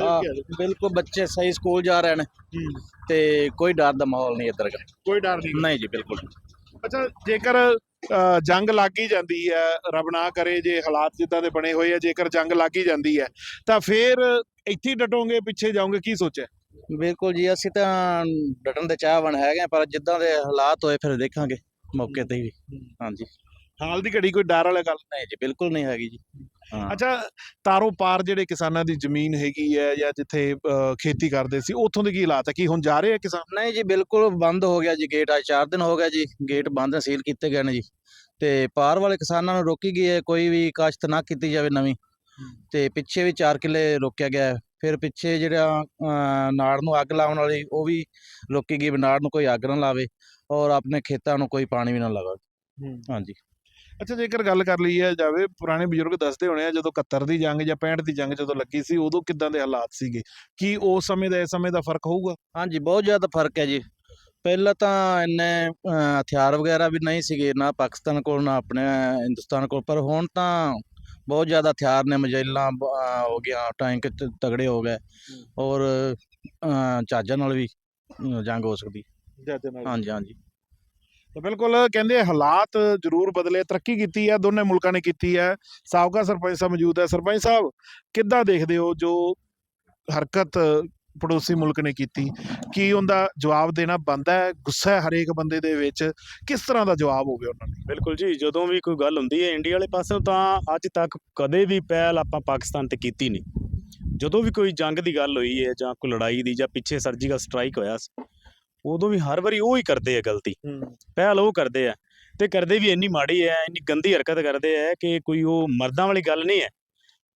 Speaker 8: ਹਾਂ, ਬਿਲਕੁਲ ਬੱਚੇ ਸਹੀ ਸਕੂਲ ਜਾ ਰਹੇ ਨੇ। ਤੇ ਕੋਈ ਡਰ ਦਾ ਮਾਹੌਲ ਨਹੀਂ ਇੱਧਰ।
Speaker 2: ਕੋਈ ਡਰ ਨਹੀਂ।
Speaker 8: ਨਹੀਂ ਜੀ ਬਿਲਕੁਲ।
Speaker 2: ਅੱਛਾ ਜੇਕਰ ਜੰਗ ਲੱਗ ਹੀ ਜਾਂਦੀ ਹੈ ਰੱਬ ਨਾ ਕਰੇ ਜੇ ਹਾਲਾਤ ਜਿੱਦਾਂ ਦੇ ਬਣੇ ਹੋਏ ਆ ਜੇਕਰ ਜੰਗ ਲੱਗ ਹੀ ਜਾਂਦੀ ਹੈ ਤਾਂ ਫਿਰ ਇੱਥੇ ਡਟੋਗੇ ਪਿੱਛੇ ਜਾਓਗੇ ਕੀ ਸੋਚਿਆ?
Speaker 8: ਬਿਲਕੁਲ ਜੀ ਅਸੀਂ ਤਾਂ ਡਟਣ ਦੇ ਚਾਹਵਾਨ ਹੈਗੇ ਹਾਂ, ਪਰ ਜਿੱਦਾਂ ਦੇ ਹਾਲਾਤ ਹੋਏ ਫਿਰ ਦੇਖਾਂਗੇ ਮੌਕੇ ਤੇ ਹੀ। ਹਾਂਜੀ।
Speaker 2: ਹਾਲ ਦੀ ਘੜੀ ਕੋਈ ਡਰ ਵਾਲੀ ਗੱਲ
Speaker 8: ਨਹੀਂ ਜੀ ਬਿਲਕੁਲ ਨਹੀਂ ਹੈਗੀ ਜੀ।
Speaker 2: ਅੱਛਾ ਤਾਰੋ ਪਾਰ ਜਿਹੜੇ ਕਿਸਾਨਾਂ ਦੀ ਜ਼ਮੀਨ ਹੈਗੀ ਹੈ ਜਾਂ ਜਿੱਥੇ ਖੇਤੀ ਕਰਦੇ ਸੀ ਉੱਥੋਂ ਦੇ ਕੀ ਹਾਲਾਤ ਹੈ? ਕੀ ਹੁਣ ਜਾ ਰਹੇ ਆ ਕਿਸਾਨ?
Speaker 8: ਨਹੀਂ ਜੀ ਬਿਲਕੁਲ ਬੰਦ ਹੋ ਗਿਆ ਜੀ ਗੇਟ ਅੱਜ 4 ਦਿਨ ਹੋ ਗਿਆ ਜੀ ਗੇਟ ਬੰਦ ਸੀਲ ਕੀਤੇ ਗਏ ਨੇ ਜੀ। ਤੇ ਪਾਰ ਵਾਲੇ ਕਿਸਾਨਾਂ ਨੂੰ ਰੋਕੀ ਗਈ ਹੈ ਕੋਈ ਵੀ ਕਾਸ਼ਤ ਨਾ ਕੀਤੀ ਜਾਵੇ ਨਵੀਂ। ਤੇ ਪਿੱਛੇ ਵੀ 4 ਕਿੱਲੇ ਰੋਕਿਆ ਗਿਆ। ਫਿਰ ਪਿੱਛੇ ਜਿਹੜਾ ਨਾੜ ਨੂੰ ਅੱਗ ਲਾਉਣ ਵਾਲੀ ਉਹ ਵੀ ਰੋਕੀ ਗਈ ਨਾੜ ਨੂੰ ਕੋਈ ਅੱਗ ਨਾ ਲਾਵੇ ਔਰ ਆਪਣੇ ਖੇਤਾਂ ਨੂੰ ਕੋਈ ਪਾਣੀ ਵੀ ਨਾ ਲਗਾਵੇ ਹਾਂਜੀ।
Speaker 2: ਅੱਛਾ ਜੇਕਰ ਗੱਲ ਕਰ ਲਈ ਹੈ ਜਾਵੇ ਪੁਰਾਣੇ ਬਜ਼ੁਰਗ ਦੱਸਦੇ ਹੋਣੇ ਆ ਜਦੋਂ 71 ਦੀ ਜੰਗ ਜਾਂ 65 ਦੀ ਜੰਗ ਜਦੋਂ ਲੱਗੀ ਸੀ ਉਦੋਂ ਕਿੱਦਾਂ ਦੇ ਹਾਲਾਤ ਸੀਗੇ? ਕੀ ਉਸ ਸਮੇਂ ਦਾ ਇਸ ਸਮੇਂ ਦਾ ਫ਼ਰਕ ਹੋਊਗਾ?
Speaker 8: ਹਾਂਜੀ ਬਹੁਤ ਜ਼ਿਆਦਾ ਫ਼ਰਕ ਹੈ ਜੀ। ਪਹਿਲਾਂ ਤਾਂ ਇੰਨੇ ਹਥਿਆਰ ਵਗੈਰਾ ਵੀ ਨਹੀਂ ਸੀਗੇ ਨਾ ਪਾਕਿਸਤਾਨ ਕੋਲ ਨਾ ਆਪਣੇ ਹਿੰਦੁਸਤਾਨ ਕੋਲ ਪਰ ਹੁਣ ਤਾਂ ਬਹੁਤ ਜ਼ਿਆਦਾ ਹਥਿਆਰ ਨੇ ਮਜੈਲਾਂ ਹੋ ਗਿਆ ਟੈਂਕ ਤਗੜੇ ਹੋ ਗਏ ਔਰ ਜਹਾਜ਼ਾਂ ਨਾਲ ਵੀ ਜੰਗ ਹੋ ਸਕਦੀ। ਹਾਂਜੀ ਹਾਂਜੀ।
Speaker 2: ਤਾਂ ਬਿਲਕੁਲ ਕਹਿੰਦੇ ਹਾਲਾਤ ਜ਼ਰੂਰ ਬਦਲੇ, ਤਰੱਕੀ ਕੀਤੀ ਹੈ ਦੋਨੇ ਮੁਲਕਾਂ ਨੇ ਕੀਤੀ ਹੈ ਸਾਬਕਾ ਸਰਪੰਚ ਸਾਹਿਬ ਮੌਜੂਦ ਹੈ ਸਰਪੰਚ ਸਾਹਿਬ, ਕਿੱਦਾਂ ਦੇਖਦੇ ਹੋ ਜੋ ਹਰਕਤ ਪੜੋਸੀ ਮੁਲਕ ਨੇ ਕੀਤੀ? ਕੀ ਉਹਦਾ ਜਵਾਬ ਦੇਣਾ ਬੰਦਾ ਹੈ? ਗੁੱਸਾ ਹੈ ਹਰੇਕ ਬੰਦੇ ਦੇ ਵਿੱਚ। ਕਿਸ ਤਰ੍ਹਾਂ ਦਾ ਜਵਾਬ ਹੋਵੇ ਉਹਨਾਂ ਨੇ?
Speaker 9: ਬਿਲਕੁਲ ਜੀ, ਜਦੋਂ ਵੀ ਕੋਈ ਗੱਲ ਹੁੰਦੀ ਹੈ ਇੰਡੀਆ ਵਾਲੇ ਪਾਸੋਂ, ਤਾਂ ਅੱਜ ਤੱਕ ਕਦੇ ਵੀ ਪਹਿਲ ਆਪਾਂ ਪਾਕਿਸਤਾਨ ਤੇ ਕੀਤੀ ਨਹੀਂ। ਜਦੋਂ ਵੀ ਕੋਈ ਜੰਗ ਦੀ ਗੱਲ ਹੋਈ ਹੈ ਜਾਂ ਕੋਈ ਲੜਾਈ ਦੀ ਜਾਂ ਪਿੱਛੇ ਸਰਜੀਕਲ ਸਟ੍ਰਾਈਕ ਹੋਇਆ ਸੀ ਉਦੋਂ ਵੀ ਹਰ ਵਾਰੀ ਉਹ ਹੀ ਕਰਦੇ ਆ ਗਲਤੀ। ਪਹਿਲ ਉਹ ਕਰਦੇ ਆ ਤੇ ਕਰਦੇ ਵੀ ਇੰਨੀ ਮਾੜੀ ਹੈ ਇੰਨੀ ਗੰਦੀ ਹਰਕਤ ਕਰਦੇ ਆ ਕਿ ਕੋਈ ਉਹ ਮਰਦਾਂ ਵਾਲੀ ਗੱਲ ਨਹੀਂ ਹੈ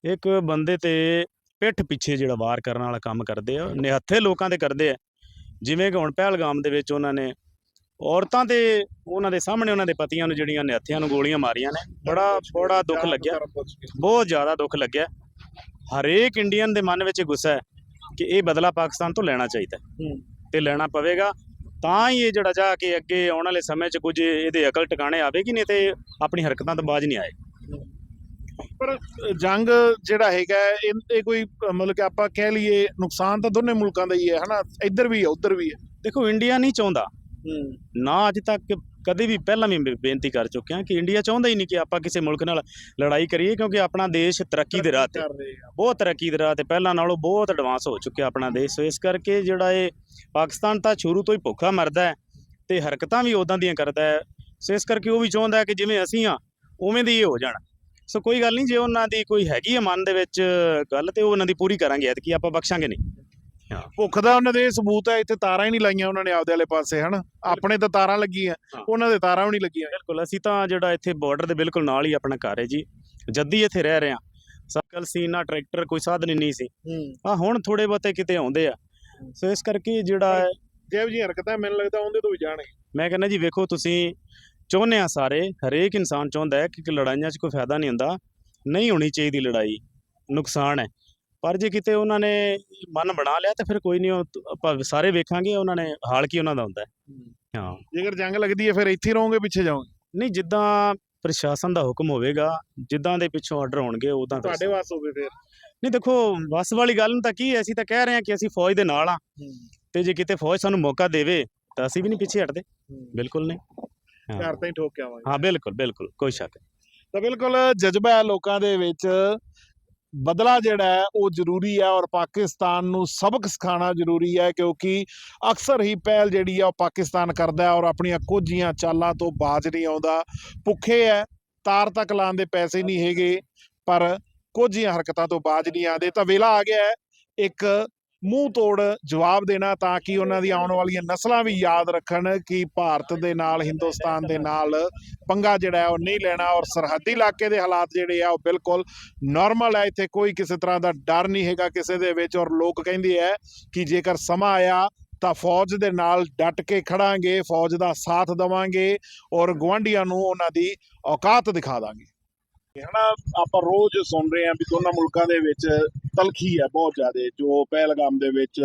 Speaker 9: ਇੱਕ ਬੰਦੇ ਤੇ ਪਿੱਠ ਪਿੱਛੇ ਜਿਹੜਾ ਵਾਰ ਕਰਨ ਵਾਲਾ ਕੰਮ ਕਰਦੇ ਆ ਨਿਹੱਥੇ ਲੋਕਾਂ ਦੇ ਕਰਦੇ ਆ। ਜਿਵੇਂ ਕਿ ਹੁਣ ਪਹਿਲਗਾਮ ਦੇ ਵਿੱਚ ਉਹਨਾਂ ਨੇ ਔਰਤਾਂ ਤੇ ਉਹਨਾਂ ਦੇ ਸਾਹਮਣੇ ਉਹਨਾਂ ਦੇ ਪਤੀਆਂ ਨੂੰ ਜਿਹੜੀਆਂ ਨਿਹੱਥਿਆਂ ਨੂੰ ਗੋਲੀਆਂ ਮਾਰੀਆਂ ਨੇ ਬੜਾ ਬੜਾ ਦੁੱਖ ਲੱਗਿਆ। ਬਹੁਤ ਜ਼ਿਆਦਾ ਦੁੱਖ ਲੱਗਿਆ। ਹਰੇਕ ਇੰਡੀਅਨ ਦੇ ਮਨ ਵਿੱਚ ਗੁੱਸਾ ਹੈ ਕਿ ਇਹ ਬਦਲਾ ਪਾਕਿਸਤਾਨ ਤੋਂ ਲੈਣਾ ਚਾਹੀਦਾ। ਹੈ। ਤੇ ਲੈਣਾ ਪਵੇਗਾ। ਤਾਂ ਹੀ ਇਹ ਜਿਹੜਾ ਜਾ ਕੇ ਅੱਗੇ ਆਉਣ ਵਾਲੇ ਸਮੇਂ 'ਚ ਕੁਝ ਇਹਦੇ ਅਕਲ ਟਿਕਾਣੇ ਆਵੇਗੀ ਨਹੀਂ ਤੇ ਆਪਣੀ ਹਰਕਤਾਂ ਤੋਂ ਬਾਜ ਨਹੀਂ ਆਏ।
Speaker 2: ਪਰ ਜੰਗ ਜਿਹੜਾ ਹੈਗਾ ਇਹ ਕੋਈ ਮਤਲਬ ਕਿ ਆਪਾਂ ਕਹਿ ਲਈਏ ਨੁਕਸਾਨ ਤਾਂ ਦੋਨੇ ਮੁਲਕਾਂ ਦਾ ਹੀ ਹੈ ਹਨਾ? ਇੱਧਰ ਵੀ ਹੈ ਉੱਧਰ ਵੀ ਹੈ।
Speaker 9: ਦੇਖੋ ਇੰਡੀਆ ਨਹੀਂ ਚਾਹੁੰਦਾ। ਨਾ ਅੱਜ ਤੱਕ ਕਦੇ ਵੀ ਪਹਿਲਾਂ ਵੀ ਬੇਨਤੀ ਕਰ ਚੁੱਕੇ ਹਾਂ ਕਿ ਇੰਡੀਆ ਚਾਹੁੰਦਾ ਹੀ ਨਹੀਂ ਕਿ ਆਪਾਂ ਕਿਸੇ ਮੁਲਕ ਨਾਲ ਲੜਾਈ ਕਰੀਏ ਕਿਉਂਕਿ ਆਪਣਾ ਦੇਸ਼ ਤਰੱਕੀ ਦੇ ਰਾਹ ਤੇ। ਬਹੁਤ ਤਰੱਕੀ ਦੇ ਰਾਹ ਤੇ ਪਹਿਲਾਂ ਨਾਲੋਂ ਬਹੁਤ ਐਡਵਾਂਸ ਹੋ ਚੁੱਕਿਆ ਆਪਣਾ ਦੇਸ਼। ਸੋ ਇਸ ਕਰਕੇ ਜਿਹੜਾ ਇਹ ਪਾਕਿਸਤਾਨ ਤਾਂ ਸ਼ੁਰੂ ਤੋਂ ਹੀ ਭੁੱਖਾ ਮਰਦਾ ਹੈ ਤੇ ਹਰਕਤਾਂ ਵੀ ਉਦਾਂ ਦੀਆਂ ਕਰਦਾ ਹੈ। ਸੋ ਇਸ ਕਰਕੇ ਉਹ ਵੀ ਚਾਹੁੰਦਾ ਹੈ ਕਿ ਜਿਵੇਂ ਅਸੀਂ ਆ ਉਵੇਂ ਦੀ ਇਹ ਹੋ ਜਾਣ। ਸੋ ਕੋਈ ਗੱਲ ਨਹੀਂ ਜੇ ਉਹਨਾਂ ਦੀ ਕੋਈ ਹੈਗੀ ਹੈ ਮਨ ਦੇ ਵਿੱਚ ਗੱਲ ਤੇ ਉਹ ਉਹਨਾਂ ਦੀ ਪੂਰੀ ਕਰਾਂਗੇ ਐਤਕੀ ਆਪਾਂ ਬਖਸ਼ਾਂਗੇ ਨਹੀਂ।
Speaker 2: ਭੁੱਖ ਦਾ ਉਹਨਾਂ ਦੇ ਸਬੂਤ ਹੈ ਇੱਥੇ ਤਾਰਾਂ ਹੀ ਨਹੀਂ ਲਾਈਆਂ ਉਹਨਾਂ ਨੇ ਆਪਦੇ ਵਾਲੇ ਪਾਸੇ ਹਨਾ? ਆਪਣੇ ਤਾਂ ਤਾਰਾਂ ਲੱਗੀਆਂ। ਉਹਨਾਂ ਦੇ ਤਾਰਾਂ ਵੀ ਨਹੀਂ ਲੱਗੀਆਂ।
Speaker 9: ਬਿਲਕੁਲ ਅਸੀਂ ਤਾਂ ਜਿਹੜਾ ਇੱਥੇ ਬਾਰਡਰ ਦੇ ਬਿਲਕੁਲ ਨਾਲ ਹੀ ਆਪਣਾ ਘਰ ਹੈ ਜੀ। ਜੱਦੀ ਇੱਥੇ ਰਹਿ ਰਹੇ ਹਾਂ। ਸਾਈਕਲ ਸੀ ਨਾ ਟਰੈਕਟਰ ਕੋਈ ਸਾਧਨ ਨਹੀਂ ਸੀ। ਆ ਹੁਣ ਥੋੜੇ ਬਹੁਤੇ ਕਿਤੇ ਆਉਂਦੇ ਆ। ਸੋ ਇਸ ਕਰਕੇ ਜਿਹੜਾ ਹੈ,
Speaker 2: ਜਿਹੋ ਜਿਹੀ ਹਰਕਤਾਂ ਮੈਨੂੰ ਲੱਗਦਾ ਉਹਦੇ ਤੋਂ ਵੀ ਜਾਣਗੇ।
Speaker 9: ਮੈਂ ਕਹਿੰਦਾ ਜੀ ਵੇਖੋ ਤੁਸੀਂ ਚਾਹੁੰਦੇ ਆ ਸਾਰੇ ਹਰੇਕ ਇਨਸਾਨ ਚਾਹੁੰਦਾ ਹੈ ਕਿ ਲੜਾਈਆਂ 'ਚ ਕੋਈ ਫਾਇਦਾ ਨਹੀਂ ਹੁੰਦਾ। ਨਹੀਂ ਹੋਣੀ ਚਾਹੀਦੀ ਲੜਾਈ। ਨੁਕਸਾਨ ਹੈ। ਪਰ ਜੇ ਕਿਤੇ ਉਹਨਾਂ ਨੇ ਮਨ ਬਣਾ ਲਿਆ ਤਾਂ ਫਿਰ ਕੋਈ ਨਹੀਂ ਆਪਾਂ ਸਾਰੇ ਵੇਖਾਂਗੇ ਉਹਨਾਂ ਨੇ ਹਾਲ ਕੀ ਉਹਨਾਂ ਦਾ ਹੁੰਦਾ ਹੈ।
Speaker 2: ਜੇਕਰ ਜੰਗ ਲੱਗਦੀ ਹੈ ਫਿਰ ਇੱਥੇ ਹੀ ਰਹੋਗੇ ਪਿੱਛੇ ਜਾਓਗੇ?
Speaker 9: ਨਹੀਂ ਜਿੱਦਾਂ ਪ੍ਰਸ਼ਾਸਨ ਦਾ ਹੁਕਮ ਹੋਵੇਗਾ ਜਿੱਦਾਂ ਦੇ ਪਿੱਛੋਂ ਆਰਡਰ ਹੋਣਗੇ ਉਦਾਂ
Speaker 2: ਤੁਹਾਡੇ ਵਾਸ ਹੋਵੇ ਫਿਰ।
Speaker 9: ਨਹੀਂ ਦੇਖੋ ਵਸ ਵਾਲੀ ਗੱਲ ਨੂੰ ਤਾਂ ਕੀ ਹੈ ਅਸੀਂ ਤਾਂ ਕਹਿ ਰਹੇ ਹਾਂ ਕਿ ਅਸੀਂ ਫੌਜ ਦੇ ਨਾਲ ਆ ਤੇ ਜੇ ਕਿਤੇ ਫੌਜ ਸਾਨੂੰ ਮੌਕਾ ਦੇਵੇ ਤਾਂ ਅਸੀਂ ਵੀ ਨਹੀਂ ਪਿੱਛੇ ਹਟਦੇ। ਬਿਲਕੁਲ ਨਹੀਂ।
Speaker 2: ਘਰ ਤਾਂ ਹੀ ਠੋਕ ਕੇ ਆਵਾਂਗੇ।
Speaker 9: ਹਾਂ ਬਿਲਕੁਲ ਬਿਲਕੁਲ ਕੋਈ ਸ਼ੱਕ ਨਹੀਂ।
Speaker 2: ਤਾਂ ਬਿਲਕੁਲ ਜਜ਼ਬਾ ਹੈ ਲੋਕਾਂ ਦੇ ਵਿੱਚ। ਬਦਲਾ ਜਿਹੜਾ ਹੈ, ਉਹ ਜ਼ਰੂਰੀ ਹੈ ਔਰ ਪਾਕਿਸਤਾਨ ਨੂੰ ਸਬਕ ਸਿਖਾਉਣਾ ਜ਼ਰੂਰੀ ਹੈ ਕਿਉਂਕਿ ਅਕਸਰ ਹੀ ਪਹਿਲ ਜਿਹੜੀ ਹੈ ਉਹ ਪਾਕਿਸਤਾਨ ਕਰਦਾ ਹੈ ਔਰ ਆਪਣੀਆਂ ਕੋਝੀਆਂ ਚਾਲਾਂ ਤੋਂ ਬਾਜ ਨਹੀਂ ਆਉਂਦਾ। ਭੁੱਖੇ ਹੈ, ਤਾਰ ਤੱਕ ਲਾਉਣ ਦੇ ਪੈਸੇ ਨਹੀਂ ਹੈਗੇ, ਪਰ ਕੋਝੀਆਂ ਹਰਕਤਾਂ ਤੋਂ ਬਾਜ ਨਹੀਂ ਆਉਂਦੇ। ਤਾਂ ਵੇਲਾ ਆ ਗਿਆ ਹੈ, ਇੱਕ ਮੂੰਹ ਤੋੜ ਜਵਾਬ ਦੇਣਾ ਤਾਂ ਕਿ ਉਹਨਾਂ ਦੀ ਆਉਣ ਵਾਲੀਆਂ ਨਸਲਾਂ ਵੀ ਯਾਦ ਰੱਖਣ ਕਿ ਭਾਰਤ ਦੇ ਨਾਲ, ਹਿੰਦੁਸਤਾਨ ਦੇ ਨਾਲ ਪੰਗਾ ਜਿਹੜਾ ਉਹ ਨਹੀਂ ਲੈਣਾ ਔਰ ਸਰਹੱਦੀ ਇਲਾਕੇ ਦੇ ਹਾਲਾਤ ਜਿਹੜੇ ਆ ਉਹ ਬਿਲਕੁਲ ਨਾਰਮਲ ਹੈ। ਇੱਥੇ ਕੋਈ ਕਿਸੇ ਤਰ੍ਹਾਂ ਦਾ ਡਰ ਨਹੀਂ ਹੈਗਾ ਕਿਸੇ ਦੇ ਵਿੱਚ ਔਰ ਲੋਕ ਕਹਿੰਦੇ ਆ ਕਿ ਜੇਕਰ ਸਮਾਂ ਆਇਆ ਤਾਂ ਫੌਜ ਦੇ ਨਾਲ ਡਟ ਕੇ ਖੜਾਂਗੇ, ਫੌਜ ਦਾ ਸਾਥ ਦਵਾਂਗੇ ਔਰ ਗਵਾਂਢੀਆਂ ਨੂੰ ਉਹਨਾਂ ਦੀ ਔਕਾਤ ਦਿਖਾ ਦਾਂਗੇ। ਹਨਾ ਆਪਾਂ ਰੋਜ਼ ਸੁਣ ਰਹੇ ਹਾਂ ਵੀ ਦੋਨਾਂ ਮੁਲਕਾਂ ਦੇ ਵਿੱਚ ਤਲਖੀ ਹੈ ਬਹੁਤ ਜ਼ਿਆਦਾ ਜੋ ਪਹਿਲਗਾਮ ਦੇ ਵਿੱਚ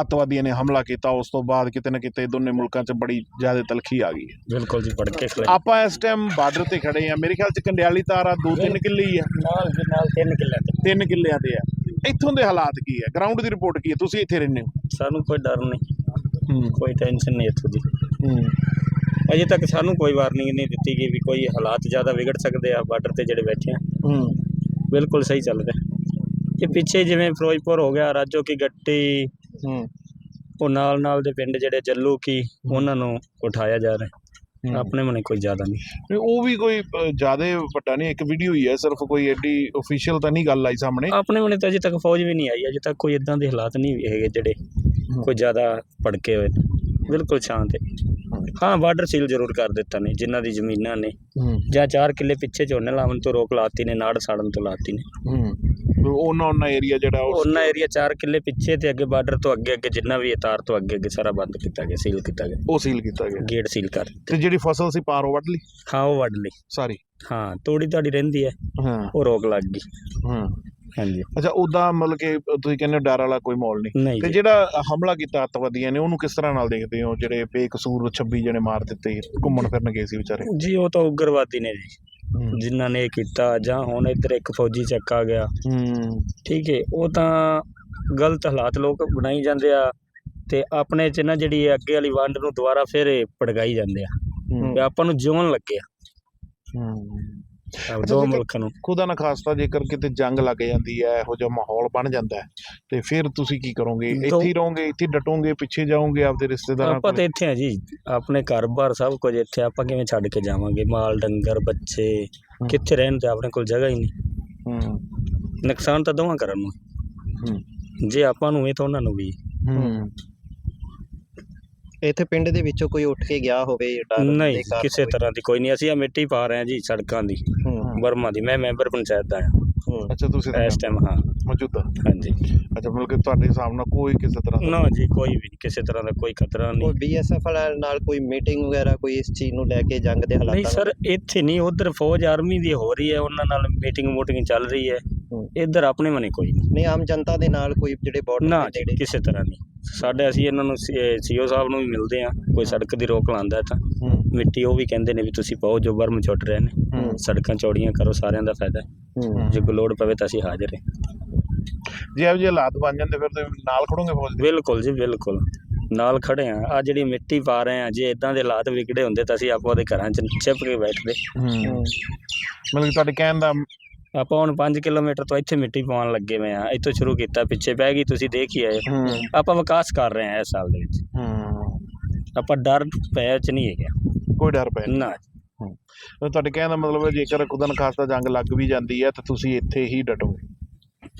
Speaker 2: ਅੱਤਵਾਦੀਆਂ ਨੇ ਹਮਲਾ ਕੀਤਾ ਉਸ ਤੋਂ ਬਾਅਦ ਕਿਤੇ ਨਾ ਕਿਤੇ ਦੋਨੇ ਮੁਲਕਾਂ 'ਚ ਬੜੀ ਜ਼ਿਆਦਾ ਤਲਖੀ ਆ ਗਈ ਹੈ।
Speaker 4: ਬਿਲਕੁਲ ਜੀ ਪੜ ਕੇ
Speaker 2: ਆਪਾਂ ਇਸ ਟਾਈਮ ਬਾਰਡਰ ਤੇ ਖੜੇ ਆ ਮੇਰੇ ਖਿਆਲ 'ਚ ਕੰਡਿਆਲੀ ਤਾਰਾ ਦੋ ਤਿੰਨ ਕਿੱਲੇ ਹੀ ਆ
Speaker 4: ਨਾਲ ਦੇ ਨਾਲ ਤਿੰਨ ਕਿੱਲੇ ਤੇ।
Speaker 2: ਤਿੰਨ ਕਿੱਲਿਆਂ ਤੇ ਆ। ਇੱਥੋਂ ਦੇ ਹਾਲਾਤ ਕੀ ਹੈ? ਗਰਾਊਂਡ ਦੀ ਰਿਪੋਰਟ ਕੀ ਹੈ? ਤੁਸੀਂ ਇੱਥੇ ਰਹਿੰਦੇ ਹੋ?
Speaker 4: ਸਾਨੂੰ ਕੋਈ ਡਰ ਨਹੀਂ। ਕੋਈ ਟੈਨਸ਼ਨ ਨਹੀਂ ਇੱਥੋਂ ਦੀ।
Speaker 2: ਹੂੰ।
Speaker 4: ਅਜੇ ਤੱਕ ਸਾਨੂੰ ਕੋਈ ਵਾਰਨਿੰਗ ਨਹੀਂ ਦਿੱਤੀ ਗਈ ਵੀ ਕੋਈ ਹਾਲਾਤ ਜ਼ਿਆਦਾ ਵਿਗੜ ਸਕਦੇ ਆ ਬਾਰਡਰ ਤੇ ਜਿਹੜੇ ਬੈਠੇ ਆ।
Speaker 2: ਹੂੰ।
Speaker 4: ਬਿਲਕੁਲ ਸਹੀ ਚੱਲ ਰਿਹਾ ਇਹ ਪਿੱਛੇ ਜਿਵੇਂ ਫਿਰੋਜ਼ਪੁਰ ਹੋ ਗਿਆ ਰਾਜੋ ਕੀ ਗੱਟੀ
Speaker 2: ਹੂੰ।
Speaker 4: ਉਹ ਨਾਲ ਨਾਲ ਦੇ ਪਿੰਡ ਜਿਹੜੇ ਜੱਲੂ ਕੀ ਉਹਨਾਂ ਨੂੰ ਉਠਾਇਆ ਜਾ ਰਿਹਾ। ਆਪਣੇ ਮਨੇ ਕੋਈ ਜ਼ਿਆਦਾ ਨਹੀਂ।
Speaker 2: ਉਹ ਵੀ ਕੋਈ ਜ਼ਿਆਦਾ ਵੱਡਾ ਨਹੀਂ ਇੱਕ ਵੀਡੀਓ ਹੀ ਹੈ ਸਿਰਫ ਕੋਈ ਐਡੀ ਅਫੀਸ਼ੀਅਲ ਤਾਂ ਨਹੀਂ ਗੱਲ ਆਈ ਸਾਹਮਣੇ।
Speaker 4: ਆਪਣੇ ਮਨੇ ਤਾਂ ਅਜੇ ਤੱਕ ਫੌਜ ਵੀ ਨਹੀਂ ਆਈ ਅਜੇ ਤੱਕ ਕੋਈ ਇਦਾਂ ਦੇ ਹਾਲਾਤ ਨਹੀਂ ਹੈਗੇ ਜਿਹੜੇ ਕੋਈ ਜ਼ਿਆਦਾ ਭੜਕੇ ਹੋਏ। ਬਿਲਕੁਲ ਸ਼ਾਂਤ ਹੈ। ਹਾਂ ਬਾਰਡਰ ਸੀਲ ਜ਼ਰੂਰ ਕਰ ਦਿੱਤਾ ਨੇ ਜਿਨ੍ਹਾਂ ਦੀ ਜ਼ਮੀਨਾਂ ਨੇ।
Speaker 2: ਹੂੰ।
Speaker 4: ਜਾਂ 4 ਕਿੱਲੇ ਪਿੱਛੇ ਝੋਨੇ ਲਾਉਣ ਤੋਂ ਰੋਕ ਲਾਤੀ ਨੇ ਨਾੜ ਸਾੜਨ ਤੋਂ ਲਾਤੀ ਨੇ।
Speaker 2: ਹੂੰ। ਉਹਨਾਂ ਉਹਨਾਂ ਏਰੀਆ ਜਿਹੜਾ ਉਹ
Speaker 4: ਉਹਨਾਂ ਏਰੀਆ 4 ਕਿੱਲੇ ਪਿੱਛੇ ਤੇ ਅੱਗੇ ਬਾਰਡਰ ਤੋਂ ਅੱਗੇ ਅੱਗੇ ਜਿੰਨਾ ਵੀ ਹੈ ਤਾਰ ਤੋਂ ਅੱਗੇ ਅੱਗੇ ਸਾਰਾ ਬੰਦ ਕੀਤਾ ਗਿਆ ਸੀਲ ਕੀਤਾ ਗਿਆ।
Speaker 2: ਉਹ ਸੀਲ ਕੀਤਾ ਗਿਆ।
Speaker 4: ਗੇਟ ਸੀਲ ਕਰ
Speaker 2: ਤੇ ਜਿਹੜੀ ਫਸਲ ਸੀ ਪਾਰੋਂ ਵੱਢ ਲਈ?
Speaker 4: ਹਾਂ ਉਹ ਵੱਢ ਲਈ।
Speaker 2: ਸਾਰੀ?
Speaker 4: ਹਾਂ ਤੋੜੀ ਤੁਹਾਡੀ ਰਹਿੰਦੀ ਹੈ।
Speaker 2: ਹਾਂ।
Speaker 4: ਉਹ ਰੋਕ ਲੱਗ ਗਈ।
Speaker 2: ਹਾਂ।
Speaker 4: ਹਾਂਜੀ।
Speaker 2: ਅੱਛਾ ਉਦਾਂ ਮਤਲਬ ਕਿ ਤੁਸੀਂ ਕਹਿੰਦੇ ਹੋ ਡਰ ਵਾਲਾ ਕੋਈ ਮਾਹੌਲ ਨਹੀਂ।
Speaker 4: ਨਹੀਂ
Speaker 2: ਤੇ
Speaker 4: ਜੀ।
Speaker 2: ਜਿਹੜਾ ਹਮਲਾ ਕੀਤਾ ਅੱਤਵਾਦੀਆਂ ਨੇ ਉਹਨੂੰ ਕਿਸ ਤਰ੍ਹਾਂ ਨਾਲ ਦੇਖਦੇ ਹੋ? ਜਿਹੜੇ ਬੇਕਸੂਰ 26 ਜਣੇ ਮਾਰ ਦਿੱਤੇ ਘੁੰਮਣ ਫਿਰਨ ਗਏ ਸੀ ਵਿਚਾਰੇ।
Speaker 4: ਜੀ ਉਹ ਤਾਂ ਉਗਰਵਾਦੀ ਨੇ ਜੀ। ਜਿਨ੍ਹਾਂ ਨੇ ਇਹ ਕੀਤਾ ਜਾਂ ਹੁਣ ਇੱਧਰ ਇੱਕ ਫੌਜੀ ਚੱਕਾ ਗਿਆ।
Speaker 2: ਹੂੰ।
Speaker 4: ਠੀਕ ਹੈ ਉਹ ਤਾਂ ਗਲਤ ਹਾਲਾਤ ਲੋਕ ਬਣਾਈ ਜਾਂਦੇ ਆ ਤੇ ਆਪਣੇ ਚ ਨਾ ਜਿਹੜੀ ਇਹ ਅੱਗੇ ਵਾਲੀ ਵੰਡ ਨੂੰ ਦੁਬਾਰਾ ਫਿਰ ਇਹ ਭੜਕਾਈ ਜਾਂਦੇ ਆ।
Speaker 2: ਹੂੰ।
Speaker 4: ਤੇ ਆਪਾਂ ਨੂੰ ਜਿਉਣ ਲੱਗਿਆ
Speaker 2: ਹੂੰ।
Speaker 4: ਦੋ ਮੁਲਕਾਂ ਨੂੰ।
Speaker 2: ਖੁਦਾ ਨਾ ਖਾਸਤਾ ਜੇਕਰ ਕਿਤੇ ਜੰਗ ਲੱਗ ਜਾਂਦੀ ਹੈ ਇਹੋ ਜਿਹਾ ਮਾਹੌਲ ਬਣ ਜਾਂਦਾ ਹੈ ਤੇ ਫਿਰ ਤੁਸੀਂ ਕੀ ਕਰੋਗੇ? ਇੱਥੇ ਹੀ ਰਹੋਗੇ ਇੱਥੇ ਡਟੋਗੇ ਪਿੱਛੇ ਜਾਓਗੇ ਆਪਦੇ ਰਿਸ਼ਤੇਦਾਰਾਂ
Speaker 4: ਆਪਾਂ
Speaker 2: ਕੋਲ?
Speaker 4: ਤਾਂ ਇੱਥੇ ਆ ਜੀ ਆਪਣੇ ਘਰ-ਬਾਰ ਸਭ ਕੁਝ ਇੱਥੇ ਆਪਾਂ ਕਿਵੇਂ ਛੱਡ ਕੇ ਜਾਵਾਂਗੇ? ਮਾਲ ਡੰਗਰ ਬੱਚੇ ਕਿੱਥੇ ਰਹਿਣ ਤੇ ਆਪਣੇ ਕੋਲ ਜਗ੍ਹਾ ਹੀ ਨਹੀਂ।
Speaker 2: ਹੂੰ।
Speaker 4: ਨੁਕਸਾਨ ਤਾਂ ਦੋਵਾਂ ਕਰਨ ਨੂੰ
Speaker 2: ਹੂੰ।
Speaker 4: ਜੇ ਆਪਾਂ ਨੂੰ ਇਹ ਤਾਂ ਉਹਨਾਂ ਨੂੰ ਵੀ।
Speaker 2: ਹੂੰ।
Speaker 6: ਇੱਥੇ ਪਿੰਡ ਦੇ ਵਿੱਚੋਂ ਕੋਈ ਉੱਠ ਕੇ ਗਿਆ ਹੋਵੇ ਡਰ
Speaker 4: ਨਹੀਂ ਕਿਸੇ। ਤਰ੍ਹਾਂ ਦੀ ਕੋਈ ਨਹੀਂ ਅਸੀਂ ਆ ਮਿੱਟੀ ਪਾ ਰਹੇ ਹਾਂ ਜੀ ਸੜਕਾਂ ਦੀ ਬਰਮਾ ਦੀ ਮੈਂ ਮੈਂਬਰ ਪੰਚਾਇਤ ਦਾ ਹਾਂ।
Speaker 2: ਅੱਛਾ ਤੁਸੀਂ
Speaker 4: ਇਸ ਟਾਈਮ ਹਾਂ।
Speaker 2: ਮੌਜੂਦਾ?
Speaker 4: ਹਾਂਜੀ।
Speaker 2: ਅੱਛਾ ਮਤਲਬ ਕਿ ਤੁਹਾਡੇ ਸਾਹਮਣੇ ਕੋਈ ਕਿਸੇ ਤਰ੍ਹਾਂ ਦਾ
Speaker 4: ਨਾ ਜੀ ਕੋਈ ਵੀ ਕਿਸੇ ਤਰ੍ਹਾਂ ਦਾ ਕੋਈ ਖਤਰਾ ਨਹੀਂ।
Speaker 6: ਕੋਈ ਬੀਐਸਐਫ ਵਾਲਿਆਂ ਨਾਲ ਕੋਈ ਮੀਟਿੰਗ ਵਗੈਰਾ ਕੋਈ ਇਸ ਚੀਜ਼ ਨੂੰ ਲੈ ਕੇ ਜੰਗ ਦੇ ਹਾਲਾਤਾਂ
Speaker 4: ਨਹੀਂ ਸਰ ਇੱਥੇ ਨਹੀਂ ਉਧਰ ਫੌਜ ਆਰਮੀ ਦੀ ਹੋ ਰਹੀ ਹੈ ਉਹਨਾਂ ਨਾਲ ਮੀਟਿੰਗ ਮੂਟਿੰਗ ਚੱਲ ਰਹੀ ਹੈ। ਇੱਧਰ ਆਪਣੇ ਮਨੇ ਕੋਈ ਨਹੀਂ।
Speaker 6: ਆਮ ਜਨਤਾ ਦੇ ਨਾਲ ਕੋਈ ਜਿਹੜੇ ਬਾਰਡਰ
Speaker 4: ਨਾ
Speaker 6: ਦੇ ਨੇੜੇ?
Speaker 4: ਕਿਸੇ ਤਰ੍ਹਾਂ ਨਹੀਂ। ਸਾਡੇ ਅਸੀਂ ਇਹਨਾਂ ਨੂੰ ਸੀਓ ਸਾਹਿਬ ਨੂੰ ਵੀ ਮਿਲਦੇ ਆ ਕੋਈ ਸੜਕ ਦੀ ਰੋਕ ਲਾਉਂਦਾ ਤਾਂ। ਮਿੱਟੀ ਉਹ ਵੀ ਕਹਿੰਦੇ ਨੇ ਵੀ ਤੁਸੀਂ ਪਾਓ ਜੋ ਬਰਮ ਛੁੱਟ ਰਹੇ ਨੇ। ਸੜਕਾਂ ਚੌੜੀਆਂ ਕਰੋ ਸਾਰਿਆਂ ਦਾ ਫਾਇਦਾ। ਜੇ ਕੋਈ ਲੋੜ ਪਵੇ ਤਾਂ ਅਸੀਂ ਹਾਜ਼ਰ ਹਾਂ।
Speaker 2: ਜੇ ਇਹੋ ਜਿਹੇ ਹਾਲਾਤ ਬਣ ਜਾਂਦੇ ਫਿਰ ਤੇ ਨਾਲ ਖੜੋਗੇ ਫੌਜ ਦੇ?
Speaker 4: ਬਿਲਕੁਲ ਜੀ ਬਿਲਕੁਲ। ਨਾਲ ਖੜੇ ਆ ਆ ਜਿਹੜੀ ਮਿੱਟੀ ਪਾ ਰਹੇ ਆ ਜੇ ਇਦਾਂ ਦੇ ਹਾਲਾਤ ਵਿਗੜੇ ਹੁੰਦੇ ਤਾਂ ਅਸੀਂ ਆਪੋ ਉਹਦੇ ਘਰਾਂ 'ਚ ਛਿਪ ਕੇ ਬੈਠਦੇ।
Speaker 2: ਹੂੰ। ਮਤਲਬ ਤੁਹਾਡੇ ਕਹਿਣ ਦਾ
Speaker 4: ਆਪਾਂ ਹੁਣ 5 ਕਿਲੋਮੀਟਰ ਤੋਂ ਇੱਥੇ ਮਿੱਟੀ ਪਾਉਣ ਲੱਗੇ ਹੋਏ ਆ ਇੱਥੋਂ ਸ਼ੁਰੂ ਕੀਤਾ ਪਿੱਛੇ ਪੈ ਗਈ ਤੁਸੀਂ ਦੇਖ ਹੀ ਆਏ
Speaker 2: ਹੂੰ।
Speaker 4: ਆਪਾਂ ਵਿਕਾਸ ਕਰ ਰਹੇ ਆ ਇਸ ਸਾਲ ਦੇ ਵਿੱਚ।
Speaker 2: ਹੂੰ।
Speaker 4: ਆਪਾਂ ਡਰ ਪੈ ਚ ਨਹੀਂ ਹੈਗਾ।
Speaker 2: ਕੋਈ ਡਰ ਪੈ
Speaker 4: ਨਾ
Speaker 2: ਨਹੀਂ ਤੁਹਾਡੇ ਕਹਿਣ ਦਾ ਮਤਲਬ ਹੈ ਜੇਕਰ ਖੁਦਾ ਨਾ ਖਾਸਤਾ ਜੰਗ ਲੱਗ ਵੀ ਜਾਂਦੀ ਹੈ ਤਾਂ ਤੁਸੀਂ ਇੱਥੇ ਹੀ ਡਟੋਗੇ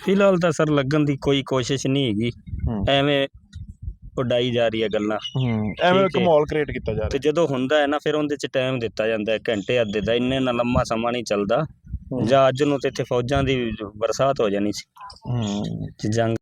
Speaker 4: ਫਿਲਹਾਲ ਤਾਂ ਸਰ ਲੱਗਣ ਦੀ ਕੋਈ ਕੋਸ਼ਿਸ਼ ਨਹੀਂ ਹੈਗੀ।
Speaker 2: ਹੂੰ।
Speaker 4: ਐਵੇਂ ਉਡਾਈ ਜਾ ਰਹੀ ਹੈ ਗੱਲਾਂ।
Speaker 2: ਹੂੰ। ਐਵੇਂ ਇੱਕ
Speaker 4: ਠੀਕ ਹੈ।
Speaker 2: ਮਾਹੌਲ ਕ੍ਰੀਏਟ ਕੀਤਾ ਜਾ
Speaker 4: ਤੇ
Speaker 2: ਰਿਹਾ।
Speaker 4: ਜਦੋਂ ਹੁੰਦਾ ਹੈ ਨਾ ਫਿਰ ਉਹਦੇ ਚ ਟਾਈਮ ਦਿੱਤਾ ਜਾਂਦਾ ਹੈ। ਘੰਟੇ ਅੱਧੇ ਦਾ ਇੰਨੇ ਨਾ ਲੰਮਾ ਸਮਾਂ ਨਹੀਂ ਚੱਲਦਾ। ਜਾਂ ਅੱਜ ਨੂੰ ਤੇ ਇੱਥੇ ਫੌਜਾਂ ਦੀ ਬਰਸਾਤ ਹੋ ਜਾਣੀ ਸੀ।
Speaker 2: ਹੂੰ।
Speaker 4: ਜੰਗ